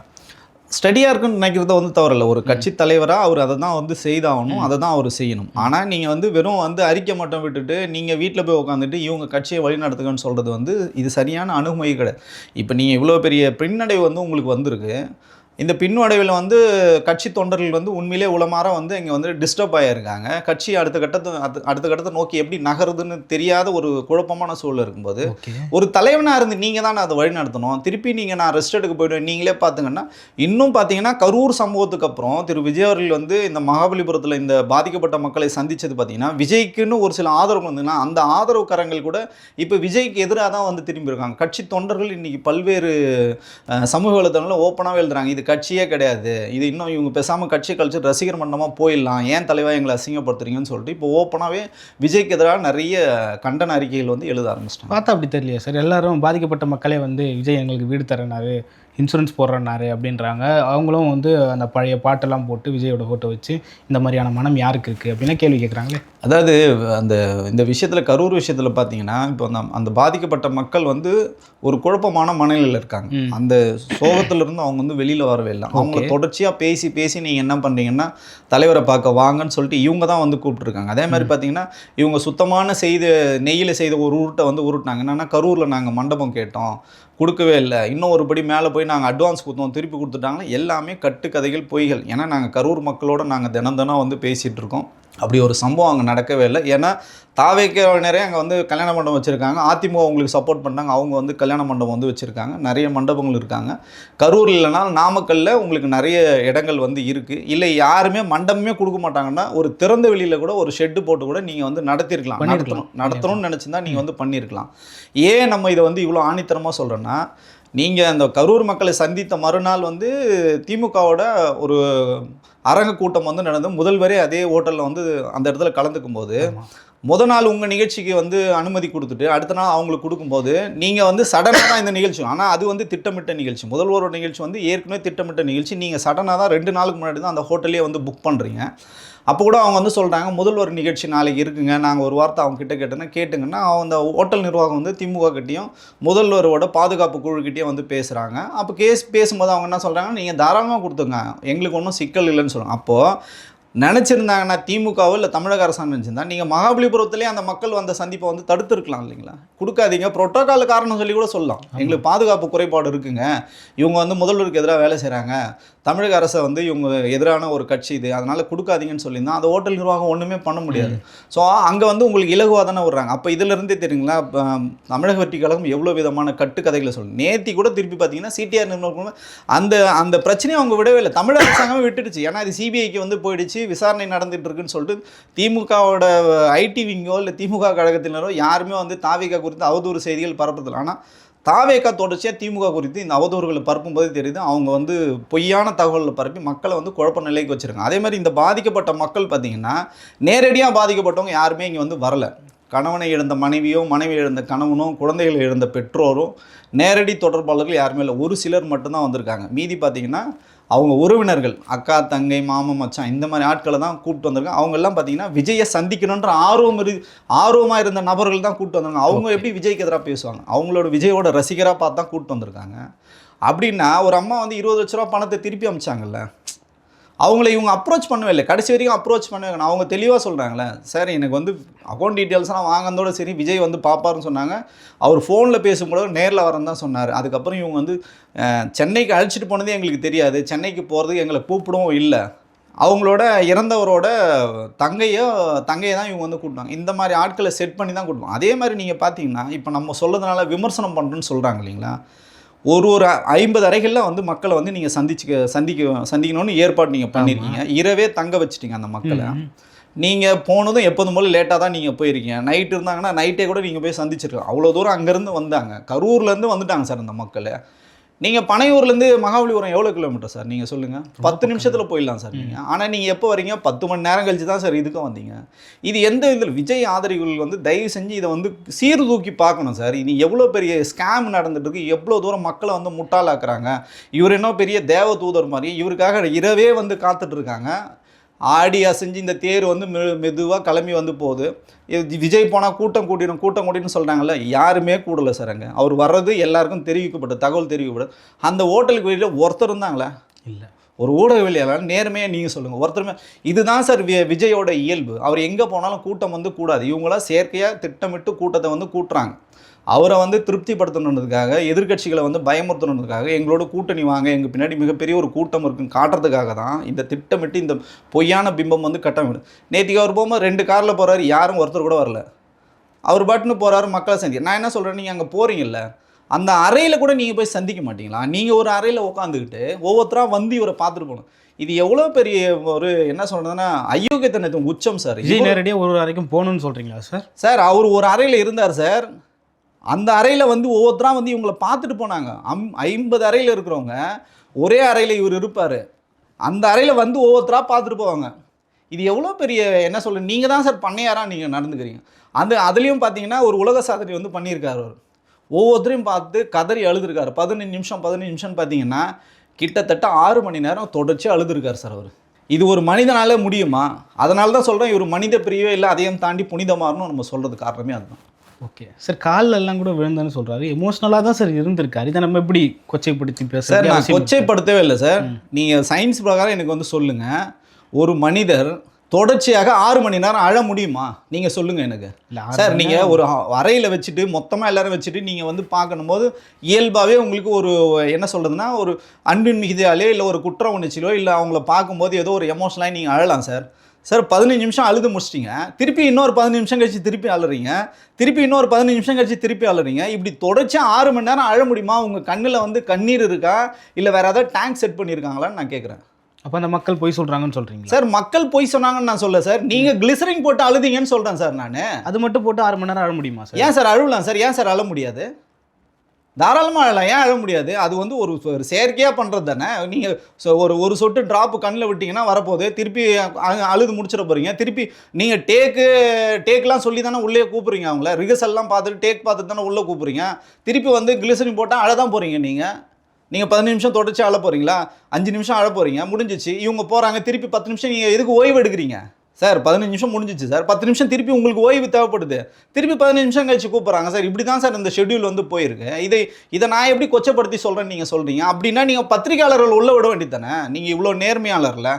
ஸ்டடியாக இருக்குன்னு நினைக்கிறத வந்து தவறில்ல. ஒரு கட்சி தலைவராக அவர் அதை தான் வந்து செய்தாகணும். அதை தான் அவர் செய்யணும். ஆனால் நீங்கள் வந்து வெறும் வந்து அறிக்கை மட்டும் விட்டுட்டு நீங்கள் வீட்டில் போய் உட்காந்துட்டு இவங்க கட்சியை வழி நடத்துங்கன்னு சொல்கிறது வந்து இது சரியான அணுகுமுறை கிடையாது. இப்போ நீங்கள் இவ்வளோ பெரிய பின்னடைவு வந்து உங்களுக்கு வந்திருக்கு. இந்த பின்னடைவில் வந்து கட்சி தொண்டர்கள் வந்து உண்மையிலே உளமாற வந்து இங்கே வந்து டிஸ்டர்ப் ஆகியிருக்காங்க கட்சி அடுத்த கட்டத்தை அடுத்த- அடுத்த கட்டத்தை நோக்கி எப்படி நகருதுன்னு தெரியாத ஒரு குழப்பமான சூழல் இருக்கும்போது ஒரு தலைவனாக இருந்து நீங்கள் தான் அதை வழி நடத்தணும். திருப்பி நீங்கள் நான் ரெஸ்ட் எடுக்க போயிடுவேன். நீங்களே பார்த்துங்கன்னா இன்னும் பார்த்தீங்கன்னா கரூர் சம்பவத்துக்கு அப்புறம் திரு. விஜய் அவர்கள் வந்து இந்த மகாபலிபுரத்தில் இந்த பாதிக்கப்பட்ட மக்களை சந்திச்சது பார்த்தீங்கன்னா விஜய்க்குன்னு ஒரு சில ஆதரவு வந்துன்னா அந்த ஆதரவு கரங்கள் கூட இப்போ விஜய்க்கு எதிராக தான் வந்து திரும்பி இருக்காங்க. கட்சி தொண்டர்கள் இன்னைக்கு பல்வேறு சமூக வலைதளங்களில் ஓப்பனாகவே எழுதுறாங்க. இது கட்சியே கிடையாது. இது இன்னும் இவங்க பேசாமல் கட்சி கழிச்சு ரசிகர் மண்டலமாக போயிடலாம். ஏன் தலைவா எங்களை அசிங்கப்படுத்துறீங்கன்னு சொல்லிட்டு இப்போ ஓப்பனாகவே விஜய்க்கு எதிராக நிறைய கண்டன அறிக்கைகள் வந்து எழுத ஆரம்பிச்சிட்டாங்க. பார்த்தா அப்படி தெரியலையா சார். எல்லாரும் பாதிக்கப்பட்ட மக்களே வந்து விஜய் எங்களுக்கு வீடு தரனாரு இன்சூரன்ஸ் போடுறனாரு அப்படின்றாங்க. அவங்களும் வந்து அந்த பழைய பாட்டெல்லாம் போட்டு விஜயோட ஃபோட்டோ வச்சு இந்த மாதிரியான மனம் யாருக்கு இருக்குது அப்படின்னு கேள்வி கேட்குறாங்களே அதாவது அந்த இந்த விஷயத்தில் கரூர் விஷயத்தில் பார்த்தீங்கன்னா இப்போ அந்த அந்த பாதிக்கப்பட்ட மக்கள் வந்து ஒரு குழப்பமான மனநிலையில் இருக்காங்க. அந்த சோகத்திலிருந்து அவங்க வந்து வெளியில் வரவே இல்லை. அவங்க Okay. தொடர்ச்சியாக பேசி பேசி நீங்கள் என்ன பண்ணுறீங்கன்னா தலைவரை பார்க்க வாங்கன்னு சொல்லிட்டு இவங்க தான் வந்து கூப்பிட்டுருக்காங்க. அதே மாதிரி பார்த்தீங்கன்னா இவங்க சுத்தமான செய்த நெய்யில் செய்த ஒரு உருட்டை வந்து உருட்டினாங்க. என்னன்னா கரூரில் நாங்கள் மண்டபம் கேட்டோம். கொடுக்கவே இல்லை. இன்னும் ஒரு படி மேலே போய் நாங்கள் அட்வான்ஸ் கொடுத்தோம். திருப்பி கொடுத்துட்டாங்களா? எல்லாமே கட்டுக்கதைகள் பொய்கள். ஏன்னா நாங்கள் கரூர் மக்களோட நாங்கள் தினம் தினம் வந்து பேசிகிட்டு இருக்கோம். அப்படி ஒரு சம்பவம் அங்கே நடக்கவே இல்லை. ஏன்னா தாவேக்கினரே அங்கே வந்து கல்யாண மண்டபம் வச்சுருக்காங்க. அதிமுக அவங்களுக்கு சப்போர்ட் பண்ணாங்க அவங்க வந்து கல்யாண மண்டபம் வந்து வச்சுருக்காங்க. நிறைய மண்டபங்கள் இருக்காங்க. கரூர் இல்லைனா நாமக்கல்ல உங்களுக்கு நிறைய இடங்கள் வந்து இருக்குது இல்லை யாருமே மண்டபமே கொடுக்க மாட்டாங்கன்னா ஒரு திறந்த வெளியில் கூட ஒரு ஷெட்டு போட்டு கூட நீங்கள் வந்து நடத்திருக்கலாம். நடத்தணும். நடத்தணும்னு நினச்சிருந்தா நீங்கள் வந்து பண்ணியிருக்கலாம் ஏன் நம்ம இதை வந்து இவ்வளோ ஆணித்தரமாக சொல்கிறோன்னா நீங்கள் அந்த கரூர் மக்களை சந்தித்த மறுநாள் வந்து திமுகவோட ஒரு அரங்க கூட்டம் வந்து நடந்து முதல்வரே அதே ஹோட்டலில் வந்து அந்த இடத்துல கலந்துக்கும் போது ஆமா. முத நாள் உங்கள் நிகழ்ச்சிக்கு வந்து அனுமதி கொடுத்துட்டு அடுத்த நாள் அவங்களுக்கு கொடுக்கும்போது நீங்கள் வந்து சடனாக தான் இந்த நிகழ்ச்சி ஆனால் அது வந்து திட்டமிட்ட நிகழ்ச்சி முதல்வரோட நிகழ்ச்சி வந்து ஏற்கனவே திட்டமிட்ட நிகழ்ச்சி நீங்கள் சடனாக தான் ரெண்டு நாளுக்கு முன்னாடி தான் அந்த ஹோட்டலே வந்து புக் பண்ணுறீங்க அப்போ கூட அவங்க வந்து சொல்கிறாங்க முதல்வர் நிகழ்ச்சி நாளைக்கு இருக்குங்க. நாங்கள் ஒரு வார்த்தை அவங்க கிட்ட கேட்டோன்னா கேட்டுங்கன்னா அந்த ஹோட்டல் நிர்வாகம் வந்து திமுக கிட்டேயும் முதல்வரோட பாதுகாப்பு குழுக்கிட்டேயும் வந்து பேசுகிறாங்க அப்போ கேஸ் பேசும்போது அவங்க என்ன சொல்கிறாங்க நீங்கள் தாராளமாக கொடுத்துங்க. எங்களுக்கு ஒன்றும் சிக்கல் இல்லைன்னு சொல்லுவாங்க அப்போது நினச்சிருந்தாங்கன்னா திமுகவோ இல்லை தமிழக அரசாங்கம் நினச்சிருந்தா நீங்கள் மகாபலிபுரத்துலேயே அந்த மக்கள் வந்த சந்திப்பை வந்து தடுத்துருக்கலாம் இல்லைங்களா? கொடுக்காதீங்க. புரோட்டோகால் காரணம் சொல்லி கூட சொல்லலாம். எங்களுக்கு பாதுகாப்பு குறைபாடு இருக்குங்க. இவங்க வந்து முதல்வருக்கு எதிராக வேலை செய்கிறாங்க தமிழக அரசை வந்து இவங்க எதிரான ஒரு கட்சி இது. அதனால் கொடுக்காதீங்கன்னு சொல்லியிருந்தா அந்த ஹோட்டல் நிர்வாகம் ஒன்றுமே பண்ண முடியாது. ஸோ அங்கே வந்து உங்களுக்கு இலகுவாக தானே விடுறாங்க. அப்போ இதிலிருந்தே தெரியுங்களா? தமிழக வெற்றி கழகம் எவ்வளோ விதமான கட்டுக்கதைகளை சொல்லணும் நேத்தி கூட திருப்பி பார்த்தீங்கன்னா சிடிஆர் நிறுவனம் அந்த அந்த பிரச்சனையை அவங்க விடவே இல்லை. தமிழக அரசாங்கமே விட்டுடுச்சு. ஏன்னா இது சிபிஐக்கு வந்து போயிடுச்சு. விசாரணை நடந்துட்டு இருக்குன்னு சொல்லிட்டு திமுகவோட ஐடி விங்கோ இல்லை திமுக கழகத்தினரோ யாருமே வந்து தாவிகா குறித்து அவதூறு செய்திகள் பரப்புறதில்லை. ஆனால் தாவேக்கா தொடர்ச்சியாக திமுக குறித்து இந்த அவதூறுகளை பரப்பும்போது தெரியுது. அவங்க வந்து பொய்யான தகவல்களை பரப்பி மக்களை வந்து குழப்ப நிலைக்கு வச்சுருக்காங்க. அதே மாதிரி இந்த பாதிக்கப்பட்ட மக்கள் பார்த்தீங்கன்னா நேரடியாக பாதிக்கப்பட்டவங்க யாருமே இங்கே வந்து வரல. கணவனை இழந்த மனைவியோ மனைவி இழந்த கணவனோ குழந்தைகளை இழந்த பெற்றோரும் நேரடி தொடர்பாளர்கள் யாருமே இல்லை. ஒரு சிலர் மட்டும்தான் வந்திருக்காங்க. மீதி பார்த்திங்கன்னா அவங்க உறவினர்கள் அக்கா தங்கை மாமன் மச்சான் இந்த மாதிரி ஆட்களை தான் கூப்பிட்டு வந்திருக்காங்க. அவங்க எல்லாம் பார்த்தீங்கன்னா விஜயை சந்திக்கணுன்ற ஆர்வம் இரு ஆர்வமாக இருந்த நபர்கள் தான் கூப்பிட்டு வந்தாங்க. அவங்க எப்படி விஜய்க்கு எதிராக பேசுவாங்க? அவங்களோட விஜயோட ரசிகராக பார்த்து தான் கூப்பிட்டு வந்திருக்காங்க. அப்படின்னா ஒரு அம்மா வந்து இருபது லட்ச ரூபா பணத்தை திருப்பி அமிச்சாங்கல்ல? அவங்கள இவங்க அப்ரோச் பண்ணவே இல்லை. கடைசி வரைக்கும் அப்ரோச் பண்ணவே அவங்க தெளிவாக சொல்கிறாங்களே சார் எனக்கு வந்து அக்கௌண்ட் டீட்டெயில்ஸ்லாம் வாங்கினதோட சரி விஜய் வந்து பார்ப்பாருன்னு சொன்னாங்க. அவர் ஃபோனில் பேசும்போது நேரில் வரேன்னு தான் சொன்னார். அதுக்கப்புறம் இவங்க வந்து சென்னைக்கு அழைச்சிட்டு போனதே எங்களுக்கு தெரியாது. சென்னைக்கு போகிறதுக்கு எங்களை கூப்பிடவும் இல்லை. அவங்களோட இறந்தவரோட தங்கையோ தங்கையை தான் இவங்க வந்து கூப்பிட்டாங்க. இந்த மாதிரி ஆட்களை செட் பண்ணி தான் கூப்பிடுவாங்க அதே மாதிரி நீங்கள் பார்த்தீங்கன்னா இப்போ நம்ம சொல்லதுனால விமர்சனம் பண்ணுறேன்னு சொல்கிறாங்க இல்லைங்களா? ஒரு ஒரு ஐம்பது அறைகளில் வந்து மக்களை வந்து நீங்கள் சந்திச்சு சந்திக்க சந்திக்கணும்னு ஏற்பாடு நீங்கள் பண்ணியிருக்கீங்க இரவே தங்க வச்சிட்டீங்க அந்த மக்களை. நீங்கள் போனதும் எப்போதும் போல லேட்டாக தான் நீங்கள் போயிருக்கீங்க. நைட் இருந்தாங்கன்னா நைட்டே கூட நீங்கள் போய் சந்திச்சிருக்கலாம். அவ்வளோ தூரம் அங்கேருந்து வந்தாங்க. கரூர்லேருந்து வந்துட்டாங்க சார் அந்த மக்கள். நீங்கள் பனையூர்லேருந்து மகாபலிபுரம் எவ்வளோ கிலோமீட்டர் சார் நீங்கள் சொல்லுங்கள் பத்து நிமிஷத்தில் போயிடலாம் சார் நீங்கள் ஆனால் நீங்கள் எப்போ வரீங்க? பத்து மணி நேரம் கழிச்சு தான் சார் இதுக்கும் வந்தீங்க. இது எந்த இதில் விஜய் ஆதரவுகள் வந்து தயவு செஞ்சு இதை வந்து சீர்தூக்கி பார்க்கணும் சார் இது எவ்வளோ பெரிய ஸ்கேம் நடந்துட்டு இருக்கு? எவ்வளோ தூரம் மக்களை வந்து முட்டாளாக்குறாங்க? இவர் என்ன பெரிய தேவ தூதர் மாதிரி இவருக்காக இரவே வந்து காத்துட்டு இருக்காங்க. ஆடி அசைஞ்சு இந்த தேர் வந்து மெ மெதுவாக கிளம்பி வந்து போகுது. இது விஜய் போனால் கூட்டம் கூட்டிடும் கூட்டம் கூட்டின்னு சொல்கிறாங்கல்ல யாருமே கூடலை சார் அங்கே. அவர் வர்றது எல்லாருக்கும் தெரிவிக்கப்பட்ட தகவல் தெரிவிக்கப்படும் அந்த ஹோட்டலுக்கு வெளியில் ஒருத்தர் இருந்தாங்களே? இல்லை. ஒரு ஊடகவியலாளர் நேர்மையாக நீங்கள் சொல்லுங்கள் ஒருத்தருமே இதுதான் சார் வி விஜயோட இயல்பு. அவர் எங்கே போனாலும் கூட்டம் வந்து கூடாது. இவங்களாம் செயற்கையாக திட்டமிட்டு கூட்டத்தை வந்து கூட்டுறாங்க. அவரை வந்து திருப்திப்படுத்தணுன்றதுக்காக எதிர்க்கட்சிகளை வந்து பயமுறுத்தணுன்றதுக்காக எங்களோட கூட்டணி வாங்க எங்கள் பின்னாடி மிகப்பெரிய ஒரு கூட்டம் இருக்குன்னு காட்டுறதுக்காக தான் இந்த திட்டமிட்டு இந்த பொய்யான பிம்பம் வந்து கட்டமிடும் நேற்றுக்கு அவர் போகும்போது ரெண்டு காரில் போகிறாரு யாரும் ஒருத்தர் கூட வரல. அவர் பாட்டுன்னு போகிறாரு மக்களை சந்தி நான் என்ன சொல்கிறேன் நீங்கள் அங்கே போகிறீங்கல்ல அந்த அறையில் கூட நீங்கள் போய் சந்திக்க மாட்டீங்களா? நீங்கள் ஒரு அறையில் உட்காந்துக்கிட்டு ஒவ்வொருத்தராக வந்து இவரை பார்த்துட்டு போகணும். இது எவ்வளோ பெரிய ஒரு என்ன சொல்கிறதுன்னா அயோக்கியத்தனத்தின் உச்சம் சார். விஜய் நேரடியாக ஒரு வரைக்கும் போகணும்னு சொல்கிறீங்களா சார்? சார் அவர் ஒரு அறையில் இருந்தார் சார். அந்த அறையில் வந்து ஒவ்வொருத்தரா வந்து இவங்களை பார்த்துட்டு போனாங்க. அம் ஐம்பது அறையில் இருக்கிறவங்க ஒரே அறையில் இவர் இருப்பார். அந்த அறையில் வந்து ஒவ்வொருத்தரா பார்த்துட்டு போவாங்க. இது எவ்வளோ பெரிய என்ன சொல்ல நீங்கள் தான் சார் பண்ணையாராக நீங்கள் நடந்துக்கிறீங்க? அந்த அதுலேயும் பார்த்தீங்கன்னா ஒரு உலக சாதனை வந்து பண்ணியிருக்காரு அவர். ஒவ்வொருத்தரையும் பார்த்து கதறி அழுதுருக்காரு. பதினஞ்சு நிமிஷம் பதினஞ்சு நிமிஷம்னு பார்த்தீங்கன்னா கிட்டத்தட்ட ஆறு மணி நேரம் தொடர்ச்சி அழுதுருக்காரு சார் அவர். இது ஒரு மனிதனால் முடியுமா? அதனால தான் சொல்கிறேன் இவர் மனித பிரிவே இல்லை அதையும் தாண்டி புனிதமாறணும் நம்ம சொல்கிறது காரணமே அதுதான். ஓகே சார் கால்ல எல்லாம் கூட விழுந்தேன்னு சொல்றாரு. எமோஷனலாக தான் சார் இருந்திருக்காரு. இதை நம்ம எப்படி கொச்சைப்படுத்தி பேச சார் நான் கொச்சைப்படுத்தவே இல்லை சார் நீங்கள் சயின்ஸ் பிரகாரம் எனக்கு வந்து சொல்லுங்கள் ஒரு மனிதர் தொடர்ச்சியாக ஆறு மணி நேரம் அழ முடியுமா? நீங்கள் சொல்லுங்கள் எனக்கு. சார் நீங்கள் ஒரு அறையில் வச்சுட்டு மொத்தமாக எல்லாரும் வச்சுட்டு நீங்கள் வந்து பார்க்கணும் போது இயல்பாகவே உங்களுக்கு ஒரு என்ன சொல்கிறதுனா ஒரு அன்பின் மிகுதியாலே இல்லை ஒரு குற்ற உணர்ச்சியிலோ இல்லை அவங்கள பார்க்கும்போது ஏதோ ஒரு எமோஷனலாக நீங்கள் அழலாம் சார் சார் பதினஞ்சு நிமிஷம் அழுது முடிச்சிட்டிங்க. திருப்பி இன்னொரு பதினஞ்சு நிமிஷம் கழிச்சு திருப்பி அழுறீங்க. திருப்பி இன்னொரு பதினஞ்சு நிமிஷம் கழிச்சு திருப்பி அழுறீங்க. இப்படி தொடர்ச்சியாக ஆறு மணி நேரம் அழ முடியுமா? உங்கள் கண்ணில் வந்து கண்ணீர் இருக்கா? இல்லை வேறு ஏதாவது டேங்க் செட் பண்ணியிருக்காங்களான்னு நான் கேட்குறேன் அப்போ அந்த மக்கள் போய் சொல்றாங்கன்னு சொல்றீங்களா? சார் மக்கள் போய் சொன்னாங்கன்னு நான் சொல்ல சார். நீங்கள் கிளிசரிங் போட்டு அழுதீங்கன்னு சொல்கிறேன் சார் நான். அது மட்டும் போட்டு ஆறு மணி நேரம் அழ முடியுமா சார்? ஏன் சார் அழுவலாம் சார்? ஏன் சார் அழ முடியாது? தாராளமாக அழலாம் ஏன் அழ முடியாது? அது வந்து ஒரு ஒரு செயற்கையாக பண்ணுறது தானே? நீங்கள் ஒரு ஒரு சொட்டு ட்ராப்பு கண்ணில் விட்டிங்கன்னா வரப்போகுது. திருப்பி அழுது முடிச்சிட போகிறீங்க திருப்பி நீங்கள் டேக்கு டேக்லாம் சொல்லி தானே உள்ளே கூப்பிட்றீங்க அவங்கள. ரிகர்சல்லாம் பார்த்துட்டு டேக் பார்த்துட்டு தானே உள்ளே கூப்பிட்றீங்க திருப்பி வந்து கிளிசரின் போட்டால் அழதான் போகிறீங்க நீங்கள் நீங்கள் பதினஞ்சு நிமிஷம் தொடர்ச்சி அழ போகிறீங்களா அஞ்சு நிமிஷம் அழ போகிறீங்க முடிஞ்சிச்சு. இவங்க போகிறாங்க திருப்பி பத்து நிமிஷம் நீங்கள் எதுக்கு ஓய்வு எடுக்கிறீங்க? சார் பதினஞ்சு நிமிஷம் முடிஞ்சிச்சு சார். பத்து நிமிஷம் திருப்பி உங்களுக்கு ஓய்வு தேவைப்படுது. திருப்பி பதினஞ்சு நிமிஷம் கழிச்சு கூப்பிட்றாங்க சார். இப்படி தான் சார் இந்த ஷெட்யூல் வந்து போயிருக்கு. இதை இதை நான் எப்படி கொச்சப்படுத்தி சொல்கிறேன்னு நீங்கள் சொல்கிறீங்க அப்படின்னா நீங்கள் பத்திரிகையாளர்கள் உள்ளே விட வேண்டியது தானே நீங்கள் இவ்வளோ நேர்மையாளர்ல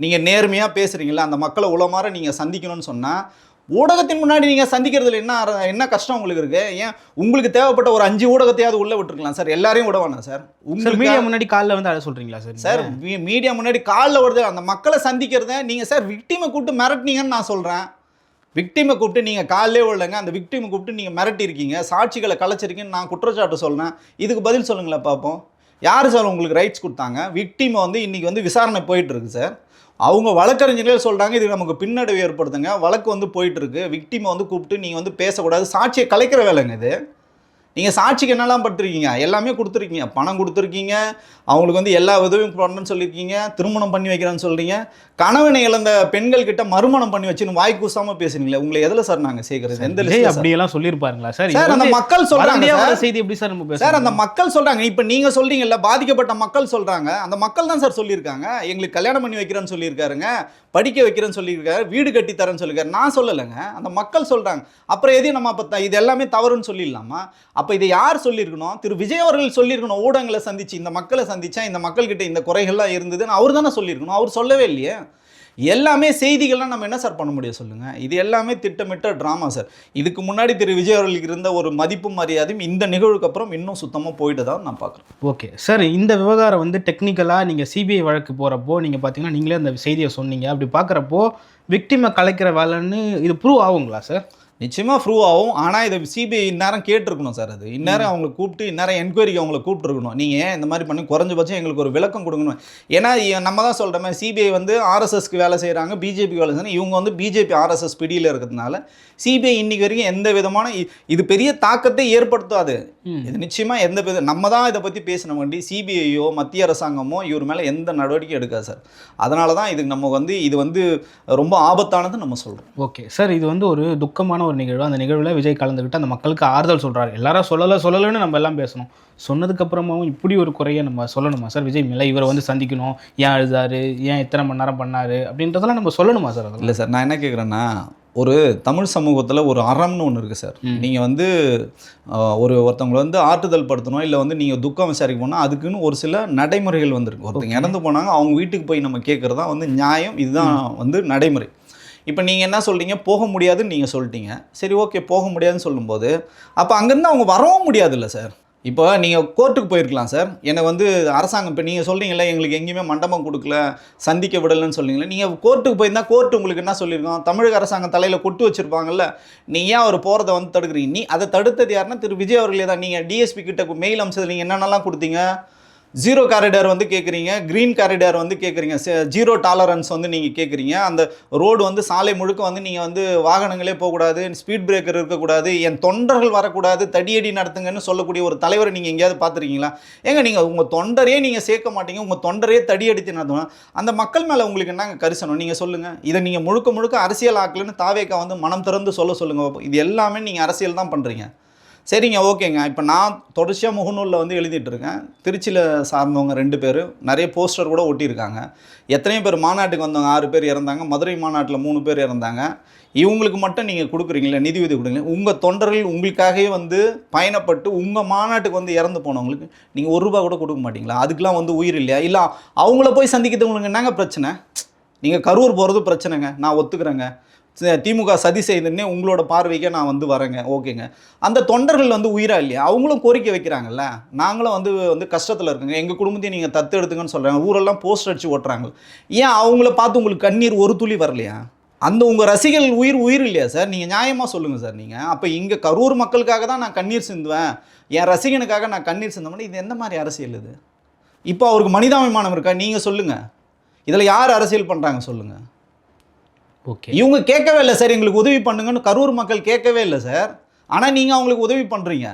நீங்கள் நேர்மையாக பேசுகிறீங்களா அந்த மக்களை உளமாற நீங்கள் சந்திக்கணும்னு சொன்னால் ஊடகத்தின் முன்னாடி நீங்கள் சந்திக்கிறதுல என்ன என்ன கஷ்டம் உங்களுக்கு இருக்கு? ஏன் உங்களுக்கு தேவைப்பட்ட ஒரு அஞ்சு ஊடகத்தையாவது உள்ள விட்டுருக்கலாம் சார். எல்லாரையும் விட வேணாம் சார். உங்களுக்கு மீடியா முன்னாடி காலில் வந்து அழ சொல்றீங்களா சார்? சார் மீடியா முன்னாடி காலில் வருது. அந்த மக்களை சந்திக்கிறத நீங்கள் சார் விக்டிமை கூப்பிட்டு மிரட்டினீங்கன்னு நான் சொல்கிறேன் விக்டிமை கூப்பிட்டு நீங்கள் காலிலே விடலைங்க அந்த விக்டிமை கூப்பிட்டு நீங்கள் மிரட்டியிருக்கீங்க. சாட்சிகளை கலைச்சிருக்கீங்கன்னு நான் குற்றச்சாட்டு சொல்றேன். இதுக்கு பதில் சொல்லுங்களேன் பார்ப்போம். யார் சார் உங்களுக்கு ரைட்ஸ் கொடுத்தாங்க? விக்டிமை வந்து இன்றைக்கி வந்து விசாரணை போயிட்டு இருக்கு சார். அவங்க வழக்கறிஞர்களே சொல்கிறாங்க இது நமக்கு பின்னடைவு ஏற்படுத்துங்க வழக்கு வந்து போயிட்டுருக்கு விக்டிமை வந்து கூப்பிட்டு நீங்கள் வந்து பேசக்கூடாது. சாட்சியை கலைக்கிற வேலைங்க இது. நீங்கள் சாட்சிக்கு என்னெல்லாம் பட்டிருக்கீங்க? எல்லாமே கொடுத்துருக்கீங்க. பணம் கொடுத்துருக்கீங்க. அவங்களுக்கு வந்து எல்லா உதவியும் பண்ணணும்னு சொல்லியிருக்கீங்க. திருமணம் பண்ணி வைக்கிறேன்னு சொல்கிறீங்க கணவனை இழந்த பெண்கள் கிட்ட மறுமணம் பண்ணி வச்சுன்னு வாய் கூசாமல் பேசுறீங்களே உங்களை எதில் சார் நாங்கள் சேர்க்கறது? எந்த? அப்படியெல்லாம் சொல்லியிருப்பாருங்களா? சார் சார் அந்த மக்கள். வர செய்தி எப்படி சார் நம்ம சார் அந்த மக்கள் சொல்றாங்க. இப்போ நீங்க சொல்றீங்கல்ல பாதிக்கப்பட்ட மக்கள் சொல்றாங்க. அந்த மக்கள் தான் சார் சொல்லியிருக்காங்க. எங்களுக்கு கல்யாணம் பண்ணி வைக்கிறேன்னு சொல்லியிருக்காருங்க. படிக்க வைக்கிறேன்னு சொல்லியிருக்காரு வீடு கட்டி தரேன்னு சொல்லியிருக்காரு. நான் சொல்லலைங்க. அந்த மக்கள் சொல்கிறாங்க அப்புறம் எதையும் நம்ம அப்போ இது எல்லாமே தவறுன்னு சொல்லிடலாமா? அப்போ இதை யார் சொல்லியிருக்கணும்? திரு விஜய் அவர்கள் சொல்லியிருக்கணும். ஊடகங்களை சந்திச்சு இந்த மக்களை சந்திச்சா இந்த மக்கள்கிட்ட இந்த குறைகள்லாம் இருந்ததுன்னு அவர் தானே சொல்லியிருக்கணும். அவர் சொல்லவே இல்லையே. எல்லாமே செய்திகள்லாம் நம்ம என்ன சார் பண்ண முடியும் சொல்லுங்கள் இது எல்லாமே திட்டமிட்ட ட்ராமா சார். இதுக்கு முன்னாடி திரு விஜய் அவர்களுக்கு இருந்த ஒரு மதிப்பு மரியாதையும் இந்த நிகழ்வுக்கு அப்புறம் இன்னும் சுத்தமாக போயிட்டு தான் நான் பார்க்குறேன். ஓகே. சார் இந்த விவகாரம் வந்து டெக்னிக்கலாக நீங்கள் சிபிஐ வழக்கு போகிறப்போ நீங்கள் பார்த்தீங்கன்னா நீங்களே அந்த செய்தியை சொன்னீங்க. அப்படி பார்க்குறப்போ விக்டிமை கலைக்கிற வேலைன்னு இது ப்ரூவ் ஆகுங்களா சார்? நிச்சயமாக ப்ரூவ் ஆகும். ஆனால் இதை சிபிஐ இந்நேரம் கேட்டிருக்கணும் சார் அது. இந்நேரம் அவங்களை கூப்பிட்டு இந்நேரம் என்கொயரிக்கு அவங்கள கூப்பிட்டுருக்கணும். நீங்கள் ஏன் இந்த மாதிரி பண்ணி குறைஞ்சபட்சம் எங்களுக்கு ஒரு விளக்கம் கொடுக்கணும்? ஏன்னா நம்ம தான் சொல்கிறோமே சிபிஐ வந்து ஆர்எஸ்எஸ்க்கு வேலை செய்கிறாங்க பிஜேபி வேலை செய்யறாங்க இவங்க வந்து பிஜேபி ஆர்எஸ்எஸ் பிடியில் இருக்கிறதுனால சிபிஐ இன்னைக்கு வரைக்கும் எந்த விதமான இது பெரிய தாக்கத்தை ஏற்படுத்தாது. இது நிச்சயமாக எந்த வித நம்ம தான் இதை பற்றி பேசின வேண்டி சிபிஐயோ மத்திய அரசாங்கமோ இவர் மேலே எந்த நடவடிக்கையும் எடுக்காது சார் அதனால தான் இதுக்கு நம்ம வந்து இது வந்து ரொம்ப ஆபத்தானது நம்ம சொல்கிறோம் ஓகே சார் இது வந்து ஒரு துக்கமான ஒரு நிகழ்வு அந்த நிகழ்வில் விஜய் கலந்துக்கிட்டு அந்த மக்களுக்கு ஆறுதல் சொல்றாரு. எல்லாரும் சொல்லலை சொல்லலைன்னு நம்ம எல்லாம் பேசணும். சொன்னதுக்கு அப்புறமாவும் இப்படி ஒரு குறையை நம்ம சொல்லணுமா சார்? விஜய் மேலே இவரை வந்து சந்திக்கணும். ஏன் அழுதாரு? ஏன் இத்தனை மணி நேரம் பண்ணாரு? அப்படின்றதெல்லாம் நம்ம சொல்லணுமா சார் அதெல்லாம்? இல்லை சார் நான் என்ன கேட்குறேன்னா ஒரு தமிழ் சமூகத்தில் ஒரு அறம்னு ஒன்று இருக்குது சார். நீங்கள் வந்து ஒரு ஒருத்தவங்களை வந்து ஆற்றுதல் படுத்தணும் இல்லை வந்து நீங்கள் துக்கம் விசாரிக்க போனால் அதுக்குன்னு ஒரு சில நடைமுறைகள் வந்திருக்கு. ஒருத்தங்க இறந்து போனாங்க அவங்க வீட்டுக்கு போய் நம்ம கேட்குறது தான் வந்து நியாயம். இதுதான் வந்து நடைமுறை. இப்போ நீங்கள் என்ன சொல்கிறீங்க போக முடியாதுன்னு நீங்கள் சொல்லிட்டீங்க. சரி ஓகே போக முடியாதுன்னு சொல்லும்போது அப்போ அங்கேருந்து அவங்க வரவும் முடியாதுல்ல சார் இப்போ நீங்கள் கோர்ட்டுக்கு போயிருக்கலாம் சார் என்னை வந்து அரசாங்கம் இப்போ நீங்கள் சொல்கிறீங்களே எங்களுக்கு எங்கேயுமே மண்டபம் கொடுக்கல சந்திக்க விடலைன்னு சொல்றீங்களே நீங்கள் கோர்ட்டுக்கு போயிருந்தால் கோர்ட்டு உங்களுக்கு என்ன சொல்லியிருக்கோம்? தமிழக அரசாங்கம் தலையில் கொட்டு வச்சுருப்பாங்கல்ல நீ ஏன் அவர் போகிறத வந்து தடுக்கிறீங்க? நீ அதை தடுத்தது யாருன்னா திரு. விஜய் அவர்களே தான். நீங்கள் டிஎஸ்பி கிட்ட மெயில் அம்சத்தில் நீங்கள் என்னென்னலாம் கொடுத்தீங்க? ஜீரோ காரிடார் வந்து கேட்குறீங்க க்ரீன் காரிடார் வந்து கேட்குறீங்க ஜீரோ டாலரன்ஸ் வந்து நீங்கள் கேட்குறீங்க அந்த ரோடு வந்து சாலை முழுக்க வந்து நீங்கள் வந்து வாகனங்களே போகக்கூடாது ஸ்பீட் பிரேக்கர் இருக்கக்கூடாது என் தொண்டர்கள் வரக்கூடாது தடியடி நடத்துங்கன்னு சொல்லக்கூடிய ஒரு தலைவரை நீங்கள் எங்கேயாவது பார்த்துருக்கீங்களா? ஏங்க நீங்கள் உங்கள் தொண்டரே நீங்கள் சேர்க்க மாட்டீங்க உங்கள் தொண்டரே தடியடித்து நடத்தணும். அந்த மக்கள் மேலே உங்களுக்கு என்னங்க கரிசனம் நீங்கள் சொல்லுங்கள் இதை நீங்கள் முழுக்க முழுக்க அரசியல் ஆக்கலன்னு தாவேக்கா வந்து மனம் திறந்து சொல்ல சொல்லுங்கள் இது எல்லாமே நீங்கள் அரசியல் தான் பண்ணுறீங்க சரிங்க ஓகேங்க. இப்போ நான் தொடர்ச்சியாக முகநூலில் வந்து எழுதிட்டு இருக்கேன். திருச்சியில் சார்ந்தவங்க ரெண்டு பேர் நிறைய போஸ்டர் கூட ஒட்டியிருக்காங்க. எத்தனையோ பேர் மாநாட்டுக்கு வந்தவங்க ஆறு பேர் இறந்தாங்க. மதுரை மாநாட்டில் மூணு பேர் இறந்தாங்க. இவங்களுக்கு மட்டும் நீங்கள் கொடுக்குறீங்களே நிதி உதவி கொடுங்க உங்கள் தொண்டர்கள் உங்களுக்காகவே வந்து பயணப்பட்டு உங்கள் மாநாட்டுக்கு வந்து இறந்து போனவங்களுக்கு நீங்கள் ஒரு ரூபா கூட கொடுக்க மாட்டீங்களா? அதுக்கெலாம் வந்து உயிர் இல்லையா? இல்லை அவங்கள போய் சந்திக்கிறவங்களுக்கு என்னங்க பிரச்சனை? நீங்கள் கரூர் போகிறது பிரச்சனைங்க. நான் ஒத்துக்கிறேங்க. திமுக சதி செய்துன்னே உங்களோட பார்வைக்கே நான் வந்து வரேங்க. ஓகேங்க. அந்த தொண்டர்கள் வந்து உயிரா இல்லையா? அவங்களும் கோரிக்கை வைக்கிறாங்கல்ல? நாங்களும் வந்து வந்து கஷ்டத்தில் இருக்குங்க. எங்கள் குடும்பத்தையும் நீங்கள் தத்து எடுத்துங்கன்னு சொல்கிறாங்க ஊரெல்லாம் போஸ்டர் அடிச்சு ஓட்டுறாங்க. ஏன் அவங்கள பார்த்து உங்களுக்கு கண்ணீர் ஒரு துளி வரலையா? அந்த உங்கள் ரசிகர்கள் உயிர் உயிர் இல்லையா சார்? நீங்கள் நியாயமாக சொல்லுங்கள் சார் நீங்கள் அப்போ இங்கே கரூர் மக்களுக்காக தான் நான் கண்ணீர் சிந்துவேன். என் ரசிகனுக்காக நான் கண்ணீர் சிந்தோம்னா இது எந்த மாதிரி அரசியல் இது? இப்போ அவருக்கு மனிதாபிமானம் இருக்கா? நீங்கள் சொல்லுங்கள் இதில் யார் அரசியல் பண்ணுறாங்க சொல்லுங்கள் ஓகே. இவங்க கேட்கவே இல்லை சார் எங்களுக்கு உதவி பண்ணுங்கன்னு கரூர் மக்கள் கேட்கவே இல்லை சார். ஆனால் நீங்கள் அவங்களுக்கு உதவி பண்ணுறீங்க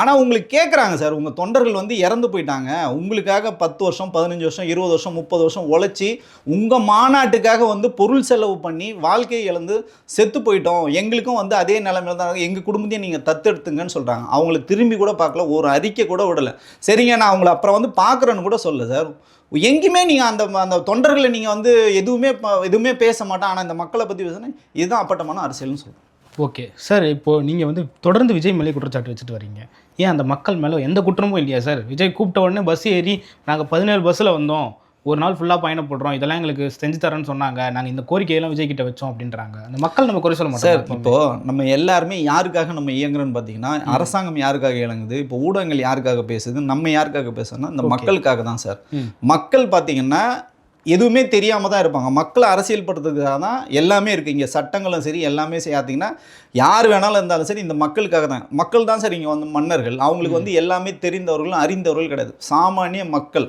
ஆனால் உங்களுக்கு கேட்குறாங்க சார் உங்கள் தொண்டர்கள் வந்து இறந்து போயிட்டாங்க. உங்களுக்காக பத்து வருஷம் பதினஞ்சு வருஷம் இருபது வருஷம் முப்பது வருஷம் உழைச்சி உங்கள் மாநாட்டுக்காக வந்து பொருள் செலவு பண்ணி வாழ்க்கையை இழந்து செத்து போயிட்டோம். எங்களுக்கும் வந்து அதே நிலைமையில தான் எங்கள் குடும்பத்தையும் நீங்கள் தத்தெடுத்துங்கன்னு சொல்கிறாங்க அவங்கள திரும்பி கூட பார்க்கல ஒரு அறிக்கை கூட விடலை. சரிங்க நான் அவங்கள அப்புறம் வந்து பார்க்குறேன்னு கூட சொல்ல சார். எங்கேயுமே நீங்கள் அந்த அந்த தொண்டர்களை நீங்கள் வந்து எதுவுமே எதுவுமே பேச மாட்டோம் ஆனால் இந்த மக்களை பற்றி பேசுனா இதுதான் அப்பட்டமான அரசியல்னு சொல்கிறேன் ஓகே. சார் இப்போது நீங்கள் வந்து தொடர்ந்து விஜய் மல்லிகை குற்றச்சாட்டு வச்சுட்டு வரீங்க. ஏன் அந்த மக்கள் மேலே எந்த குற்றமும் இல்லையா சார்? விஜய் கூப்பிட்ட உடனே பஸ் ஏறி நாங்கள் பதினேழு பஸ்ஸில் வந்தோம். ஒரு நாள் ஃபுல்லாக பயணப்படுறோம். இதெல்லாம் எங்களுக்கு செஞ்சு தரேன்னு சொன்னாங்க. நாங்கள் இந்த கோரிக்கையெல்லாம் விஜய் கிட்ட வச்சோம் அப்படின்றாங்க. அந்த மக்கள் நம்ம குறை சொல்ல சார் மாட்டோம் இப்போ நம்ம எல்லாருமே யாருக்காக நம்ம இயங்குறோன்னு பார்த்தீங்கன்னா அரசாங்கம் யாருக்காக இயங்குது? இப்போ ஊடகங்கள் யாருக்காக பேசுது? நம்ம யாருக்காக பேசுறோம்னா இந்த. மக்களுக்காக தான் சார். மக்கள் பார்த்தீங்கன்னா எதுவுமே தெரியாம தான் இருப்பாங்க. மக்களை அரசியல் படுறதுக்காக தான் எல்லாமே இருக்குது இங்கே சட்டங்களும் சரி எல்லாமே செய்யாதீங்கன்னா யார் வேணாலும் இருந்தாலும் சரி இந்த மக்களுக்காக தான். மக்கள் தான் சார் இங்கே வந்து மன்னர்கள். அவங்களுக்கு வந்து எல்லாமே தெரிந்தவர்களும் அறிந்தவர்கள் கிடையாது. சாமானிய மக்கள்.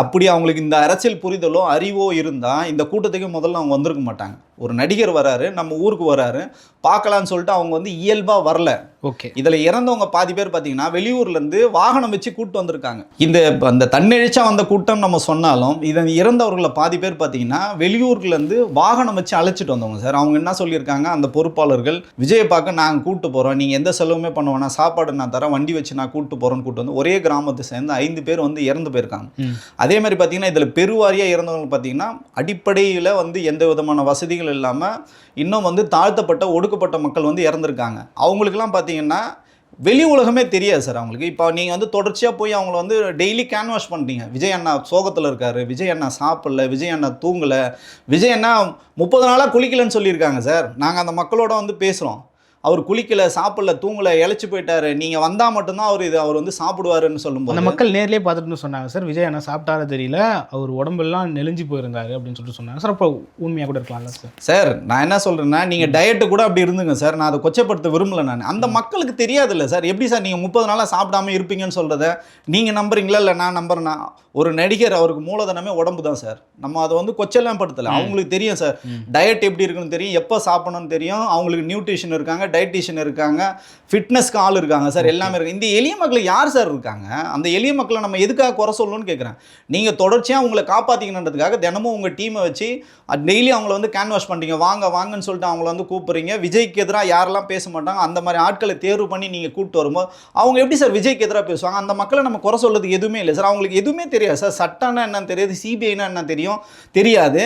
அப்படி அவங்களுக்கு இந்த அரசியல் புரிதலோ அறிவோ இருந்தால் இந்த கூட்டத்துக்கு முதல்ல அவங்க வந்திருக்க மாட்டாங்க. ஒரு நடிகர் வராரு நம்ம ஊருக்கு வராரு பார்க்கலான்னு சொல்லிட்டு அவங்க வந்து இயல்பாக வரல. ஓகே. இதில் இறந்தவங்க பாதி பேர் பார்த்தீங்கன்னா வெளியூர்லேருந்து வாகனம் வச்சு கூட்டு வந்திருக்காங்க. இந்த அந்த தன்னெழுச்சா வந்த கூட்டம் நம்ம சொன்னாலும் இதை இறந்தவர்களை பாதி பேர் பார்த்தீங்கன்னா வெளியூர்லேருந்து வாகனம் வச்சு அழைச்சிட்டு வந்தவங்க சார். அவங்க என்ன சொல்லியிருக்காங்க? அந்த பொறுப்பாளர்கள் விஜயை பார்க்க நாங்கள் கூட்டு போகிறோம் நீங்கள் எந்த செலவுமே பண்ண வேணாம். சாப்பாடு நான் தரேன். வண்டி வச்சு நான் கூட்டு போகிறேன்னு கூட்டு வந்து ஒரே கிராமத்தை சேர்ந்து ஐந்து பேர் வந்து இறந்து போயிருக்காங்க. அதே மாதிரி பார்த்தீங்கன்னா இதில் பெருவாரியாக இறந்தவங்க பார்த்தீங்கன்னா அடிப்படையில் வந்து எந்த விதமான வசதிகள் மட்டும் இல்லாமல் இன்னும் வந்து தாழ்த்தப்பட்ட ஒடுக்கப்பட்ட மக்கள் வந்து இறந்துருக்காங்க. அவங்களுக்குலாம் பார்த்தீங்கன்னா வெளி உலகமே தெரியாது சார் அவங்களுக்கு. இப்போ நீங்கள் வந்து தொடர்ச்சியாக போய் அவங்கள வந்து டெய்லி கேன்வாஷ் பண்ணுறீங்க விஜய் அண்ணா சோகத்தில் இருக்காரு விஜய் அண்ணா சாப்பிடல விஜய் அண்ணா தூங்கலை விஜய் அண்ணா முப்பது நாளாக குளிக்கலன்னு சொல்லியிருக்காங்க சார். நாங்கள் அந்த மக்களோட வந்து பேசுகிறோம் அவர் குளிக்கல சாப்பிடல தூங்கல இழைச்சி போயிட்டாரு. நீங்கள் வந்தால் மட்டும்தான் அவர் இது அவர் வந்து சாப்பிடுவாருன்னு சொல்லும்போது. அந்த மக்கள் நேர்லயே பார்த்துட்டு சொன்னாங்க சார் விஜய் என்ன சாப்பிட்டாரா தெரியல. அவர் உடம்பெல்லாம் நெளிஞ்சு போயிருந்தாரு அப்படின்னு சொல்லிட்டு சொன்னாங்க. சார் அப்போ உண்மையாக கூட இருக்கலாம்ல சார்? சார் நான் என்ன சொல்கிறேன்னா நீங்கள் டயட்டு கூட அப்படி இருந்துங்க சார். நான் அதை கொச்சப்படுத்த விரும்பல நான். அந்த மக்களுக்கு தெரியாதுல்ல சார். எப்படி சார் நீங்கள் முப்பது நாளாக சாப்பிடாம இருப்பீங்கன்னு சொல்கிறத நீங்கள் நம்புறீங்களா இல்லை நான் நம்புறேன்னா ஒரு நடிகர் அவருக்கு மூலதனமே உடம்பு தான் சார். நம்ம அதை வந்து கொச்செல்லாம் படுத்தலை. அவங்களுக்கு தெரியும் சார். டயட் எப்படி இருக்குன்னு தெரியும் எப்போ சாப்பிடணும்னு தெரியும். அவங்களுக்கு நியூட்ரிஷன் இருக்காங்க டயட்டிஷியன் இருக்காங்க ஃபிட்னஸ்க்கு ஆள் இருக்காங்க சார் எல்லாமே இருக்கு. இந்த எளிய மக்கள் யார் சார் இருக்காங்க? அந்த எளிய மக்களை நம்ம எதுக்காக குறை சொல்லணும்னு கேட்குறேன் நீங்கள் தொடர்ச்சியாக உங்களை காப்பாற்றிக்கணுன்றதுக்காக தினமும் உங்கள் டீமை வச்சு டெய்லி அவங்கள வந்து கேன்வாஷ் பண்ணுறீங்க வாங்க வாங்கன்னு சொல்லிட்டு அவங்கள வந்து கூப்பிட்றீங்க. விஜய்க்கு எதிராக யாரெல்லாம் பேச மாட்டாங்க அந்த மாதிரி ஆட்களை தேர்வு பண்ணி நீங்கள் கூப்பிட்டு வரும்போது அவங்க எப்படி சார் விஜய்க்கு எதிராக பேசுவாங்க? அந்த மக்களை நம்ம குறை சொல்றதுக்கு எதுவுமே இல்லை சார். அவங்களுக்கு எதுவுமே தெரியாது சார். சட்டம்னா என்னன்னு தெரியாது சிபிஐனா என்ன தெரியும் தெரியாது.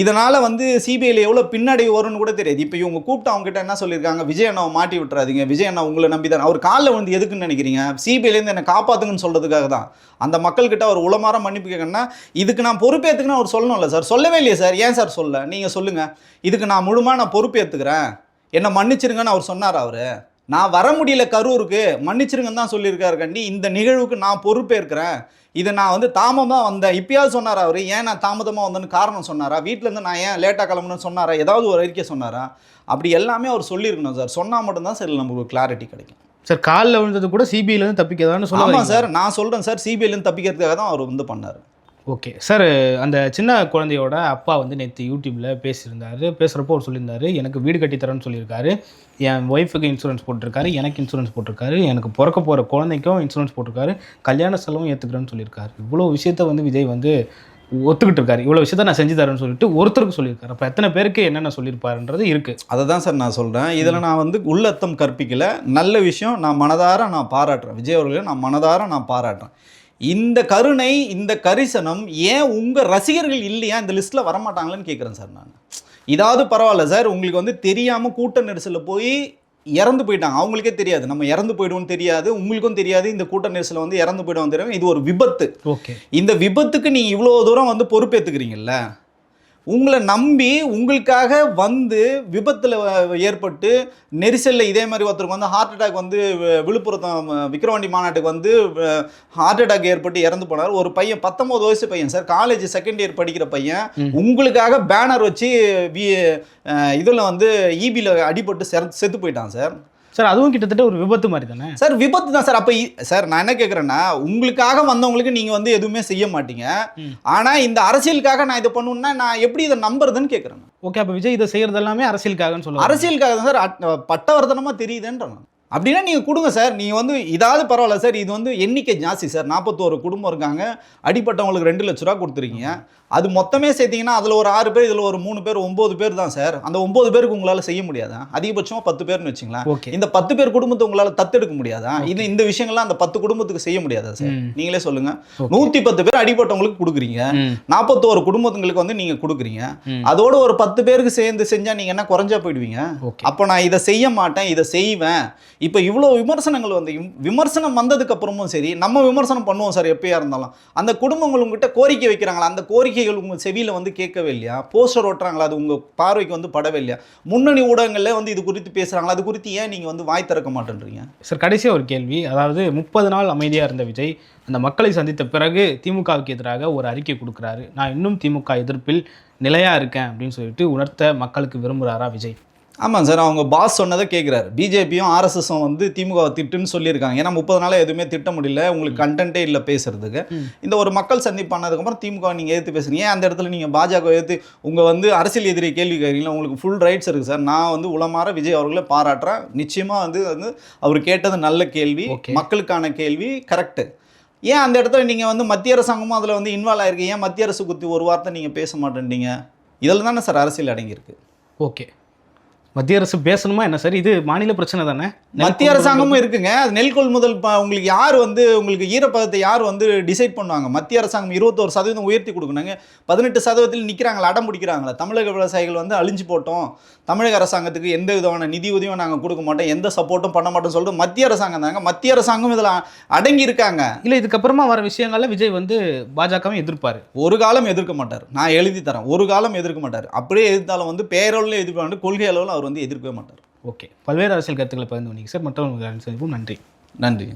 இதனால் வந்து சிபிஐயில் எவ்வளோ பின்னாடி வரும்னு கூட தெரியாது. இப்போ இவங்க கூப்பிட்டு அவங்ககிட்ட என்ன சொல்லியிருக்காங்க? விஜய் அண்ணாவை மாட்டி விட்டுறாதீங்க. விஜய் அண்ணா உங்களை நம்பி தான் அவர் காலில் வந்து எதுக்குன்னு நினைக்கிறீங்க? சிபிஐலேருந்து என்னை காப்பாற்றுங்கன்னு சொல்கிறதுக்காக தான். அந்த மக்கள்கிட்ட அவர் உளமாற மன்னிப்பு கேட்கணும்னா இதுக்கு நான் பொறுப்பேற்றுக்குன்னு அவர் சொல்லணும்ல சார். சொல்லவே இல்லையே சார். ஏன் சார் சொல்ல? நீங்கள் சொல்லுங்கள் இதுக்கு நான் முழுமா நான் பொறுப்பேற்றுக்கிறேன் என்னை மன்னிச்சிருங்கன்னு அவர் சொன்னார் அவர்? நான் வர முடியல கரூருக்கு மன்னிச்சிருங்கன்னு தான் சொல்லியிருக்காரு கண்டி. இந்த நிகழ்வுக்கு நான் பொறுப்பேற்கிறேன். இதை நான் வந்து தாமதமாக வந்தேன். இப்பயாவது சொன்னாரா அவர்? ஏன் நான் தாமதமாக வந்தேன்னு காரணம் சொன்னாரா? வீட்டிலேருந்து நான் ஏன் லேட்டாக கிளம்புன்னு சொன்னாரா? ஏதாவது ஒரு அறிக்கை சொன்னாரா? அப்படி எல்லாமே அவர் சொல்லியிருக்கணும் சார். சொன்னால் மட்டும்தான் சரி நமக்கு கிளாரிட்டி கிடைக்கும். சார் காலில் விழுந்தது கூட சிபிஐலேருந்து தப்பிக்கதான்னு சொல்ல ஆமாம் வரீங்களா? சார். நான் சொல்கிறேன் சார். சிபிஐலேருந்து தப்பிக்கிறதுக்காக தான் அவர் வந்து பண்ணார். ஓகே. சார் அந்த சின்ன குழந்தையோட அப்பா வந்து நேற்று யூடியூப்பில் பேசியிருந்தாரு. பேசுகிறப்போ அவர் சொல்லியிருந்தாரு எனக்கு வீடு கட்டித்தரேன்னு சொல்லியிருக்காரு. என் ஒய்ஃபுக்கு இன்சூரன்ஸ் போட்டிருக்காரு எனக்கு இன்சூரன்ஸ் போட்டிருக்காரு. எனக்கு பிறக்க போகிற குழந்தைக்கும் இன்சூரன்ஸ் போட்டிருக்காரு. கல்யாண செலவும் ஏற்றுக்கிறேன்னு சொல்லியிருக்காரு. இவ்வளோ விஷயத்த வந்து விஜய் வந்து ஒத்துக்கிட்டு இருக்காரு. இவ்வளோ விஷயத்த நான் செஞ்சு தரேன்னு சொல்லிட்டு ஒருத்தருக்கு சொல்லியிருக்காரு. அப்போ எத்தனை பேருக்கு என்னென்ன சொல்லியிருப்பாருன்றது இருக்குது அதை தான் சார் நான் சொல்கிறேன் இதில் நான் வந்து உள்ளத்தம் கற்பிக்கலை. நல்ல விஷயம் நான் மனதார நான் பாராட்டுறேன். விஜய் அவர்களை நான் மனதார நான் பாராட்டுறேன். இந்த கருணை இந்த கரிசனம் ஏன் உங்கள் ரசிகர்கள் இல்லையா? இந்த லிஸ்ட்டில் வரமாட்டாங்களேன்னு கேட்குறேன் சார் நான். இதாவது பரவாயில்ல சார் உங்களுக்கு வந்து தெரியாமல் கூட்ட நெரிசலில் போய் இறந்து போயிட்டாங்க. அவங்களுக்கே தெரியாது. நம்ம இறந்து போயிடுவோம்னு தெரியாது. உங்களுக்கும் தெரியாது. இந்த கூட்ட நெரிசலில் வந்து இறந்து போயிடுவோம் தெரியும் இது ஒரு விபத்து. ஓகே. இந்த விபத்துக்கு நீங்கள் இவ்வளோ தூரம் வந்து பொறுப்பேற்றுக்கிறீங்கல்ல உங்களை நம்பி உங்களுக்காக வந்து விபத்தில் ஏற்பட்டு நெரிசலில் இதே மாதிரி ஒருத்தருக்கு வந்து ஹார்ட் அட்டாக் வந்து விழுப்புரத்தம் அஹ், விக்கிரவாண்டி மாநாட்டுக்கு வந்து ஹார்ட் அட்டாக் ஏற்பட்டு இறந்து போனார். ஒரு பையன் பத்தொம்போது வயசு பையன் சார் காலேஜ் செகண்ட் இயர் படிக்கிற பையன். உங்களுக்காக பேனர் வச்சு இதில் வந்து ஈபியில் அடிபட்டு செத்து செத்து போயிட்டான் சார் சார் அதுவும் கிட்டத்தட்ட ஒரு விபத்து மாதிரி தானே? சார் விபத்து தான் சார். அப்போ சார் நான் என்ன கேட்குறேன்னா உங்களுக்காக வந்தவங்களுக்கு நீங்கள் வந்து எதுவுமே செய்ய மாட்டீங்க. ஆனால் இந்த அரசியலுக்காக நான் இதை பண்ணுவேன்னா நான் எப்படி இதை நம்புறதுன்னு கேட்குறேன் ஓகே அப்போ விஜய் இதை செய்யறது எல்லாமே அரசியலுக்காகன்னு சொல்லுவாங்க அரசியலுக்காக தான் சார் பட்டவர்த்தனமாக தெரியுதுன்ற அப்படின்னா நீங்கள் கொடுங்க சார். நீங்கள் வந்து இதாவது பரவாயில்ல சார். இது வந்து எண்ணிக்கை ஜாஸ்தி சார். நாற்பத்தோரு குடும்பம் இருக்காங்க. அடிப்பட்டவங்களுக்கு ரெண்டு லட்ச ரூபா கொடுத்துருக்கீங்க. அது மொத்தமே சேர்த்தீங்கன்னா அதில் ஒரு ஆறு பேர் இதில் ஒரு மூணு பேர் ஒம்பது பேர் தான் சார். அந்த ஒம்பது பேருக்கு உங்களால் செய்ய முடியாதா? அதிகபட்சமாக பத்து பேர்னு வச்சுங்களேன். ஓகே. இந்த பத்து பேர் குடும்பத்தை உங்களால் தத்தெடுக்க முடியாதா? இது இந்த விஷயங்கள்லாம் அந்த பத்து குடும்பத்துக்கு செய்ய முடியாதா சார். நீங்களே சொல்லுங்க. நூற்றி பத்து பேர் அடிப்பட்டவங்களுக்கு கொடுக்குறீங்க. நாற்பத்தோரு குடும்பங்களுக்கு வந்து நீங்கள் கொடுக்குறீங்க. அதோட ஒரு பத்து பேருக்கு சேர்ந்து செஞ்சா நீங்க என்ன குறைஞ்சா போயிடுவீங்க? அப்போ நான் இதை செய்ய மாட்டேன். இதை செய்வேன். இப்போ இவ்வளோ விமர்சனங்கள் வந்து இம்- விமர்சனம் வந்ததுக்கு அப்புறமும் சரி நம்ம விமர்சனம் பண்ணுவோம் சார் எப்பயா இருந்தாலும். அந்த குடும்பங்கள் உங்ககிட்ட கோரிக்கை வைக்கிறாங்களா? அந்த கோரிக்கைகள் உங்கள் செவியில் வந்து கேட்கவே இல்லையா? போஸ்டர் ஓட்டுறாங்களா? அது உங்கள் பார்வைக்கு வந்து படவே இல்லையா? முன்னணி ஊடகங்கள்ல வந்து இது குறித்து பேசுகிறாங்களா அது குறித்து ஏன் நீங்கள் வந்து வாய் திறக்க மாட்டேன்றீங்க? சார் கடைசியாக ஒரு கேள்வி. அதாவது முப்பது நாள் அமைதியாக இருந்த விஜய் அந்த மக்களை சந்தித்த பிறகு திமுகவுக்கு எதிராக ஒரு அறிக்கை கொடுக்குறாரு. நான் இன்னும் திமுக எதிர்ப்பில் நிலையாக இருக்கேன் அப்படின்னு சொல்லிட்டு உணர்த்த மக்களுக்கு விரும்புகிறாரா விஜய்? ஆமாம் சார் அவங்க பாஸ் சொன்னதை கேட்குறாரு பிஜேபியும் ஆர்எஸ்எஸும் வந்து திமுக திட்டுன்னு சொல்லியிருக்காங்க. ஏன்னா முப்பது நாளாக எதுவுமே திட்ட முடியல. உங்களுக்கு கண்டென்ட்டே இல்லை பேசுறதுக்கு. ம். இந்த ஒரு மக்கள் சந்திப்பு ஆனதுக்கப்புறம் திமுக நீங்கள் எதிர்த்து பேசுறீங்க. ஏன் அந்த இடத்துல நீங்கள் பாஜக எதிர்த்து உங்கள் வந்து அரசியல் எதிரி கேள்வி கேட்குறீங்களா? உங்களுக்கு ஃபுல் ரைட்ஸ் இருக்குது சார். நான் வந்து உளமாற விஜய் அவர்களை பாராட்டுறேன். நிச்சயமாக வந்து வந்து அவர் கேட்டது நல்ல கேள்வி. மக்களுக்கான கேள்வி. கரெக்டு ஏன் அந்த இடத்துல நீங்கள் வந்து மத்திய அரசாங்கமும் அதில் வந்து இன்வால்வ் ஆயிருக்கீங்க? ஏன் மத்திய அரசு குத்தி ஒரு வார்த்தை நீங்கள் பேச மாட்டேன்றீங்க? இதில் தானே சார் அரசியல் அடங்கியிருக்கு. ஓகே. மத்திய அரசு பேசணுமா? என்ன சார் இது மாநில பிரச்சனை தானே? மத்திய அரசாங்கமும் இருக்குங்க. அது நெல் கொள்முதல் உங்களுக்கு யார் வந்து உங்களுக்கு ஈரப்பதத்தை யார் வந்து டிசைட் பண்ணுவாங்க? மத்திய அரசாங்கம் இருபத்தோரு சதவீதம் உயர்த்தி கொடுக்கணுங்க. பதினெட்டு சதவீதத்தில் நிற்கிறாங்களா அடம் பிடிக்கிறாங்களா. தமிழக விவசாயிகள் வந்து அழிஞ்சு போட்டோம். தமிழக அரசாங்கத்துக்கு எந்த விதமான நிதி உதவியும் நாங்கள் கொடுக்க மாட்டோம். எந்த சப்போர்ட்டும் பண்ண மாட்டோம்னு சொல்லிட்டு மத்திய அரசாங்கம் தாங்க. மத்திய அரசாங்கம் இதில் அடங்கி இருக்காங்க இல்லை இதுக்கப்புறமா வர விஷயங்கள்ல விஜய் வந்து பாஜகவும் எதிர்ப்பாரு. ஒரு காலம் எதிர்க்க மாட்டார். நான் எழுதி தரேன். ஒரு காலம் எதிர்க்க மாட்டார். அப்படியே எதிர்த்தாலும் வந்து பேரளவில் மாட்டார் கொள்கை அளவில் அவர் வந்து எதிர்க்கவே மாட்டார். ஓகே. பல்வேறு அரசியல் கருத்துக்களை பகிர்ந்து பண்ணீங்க சார் மற்றவங்களுக்கு நன்றி. நன்றி.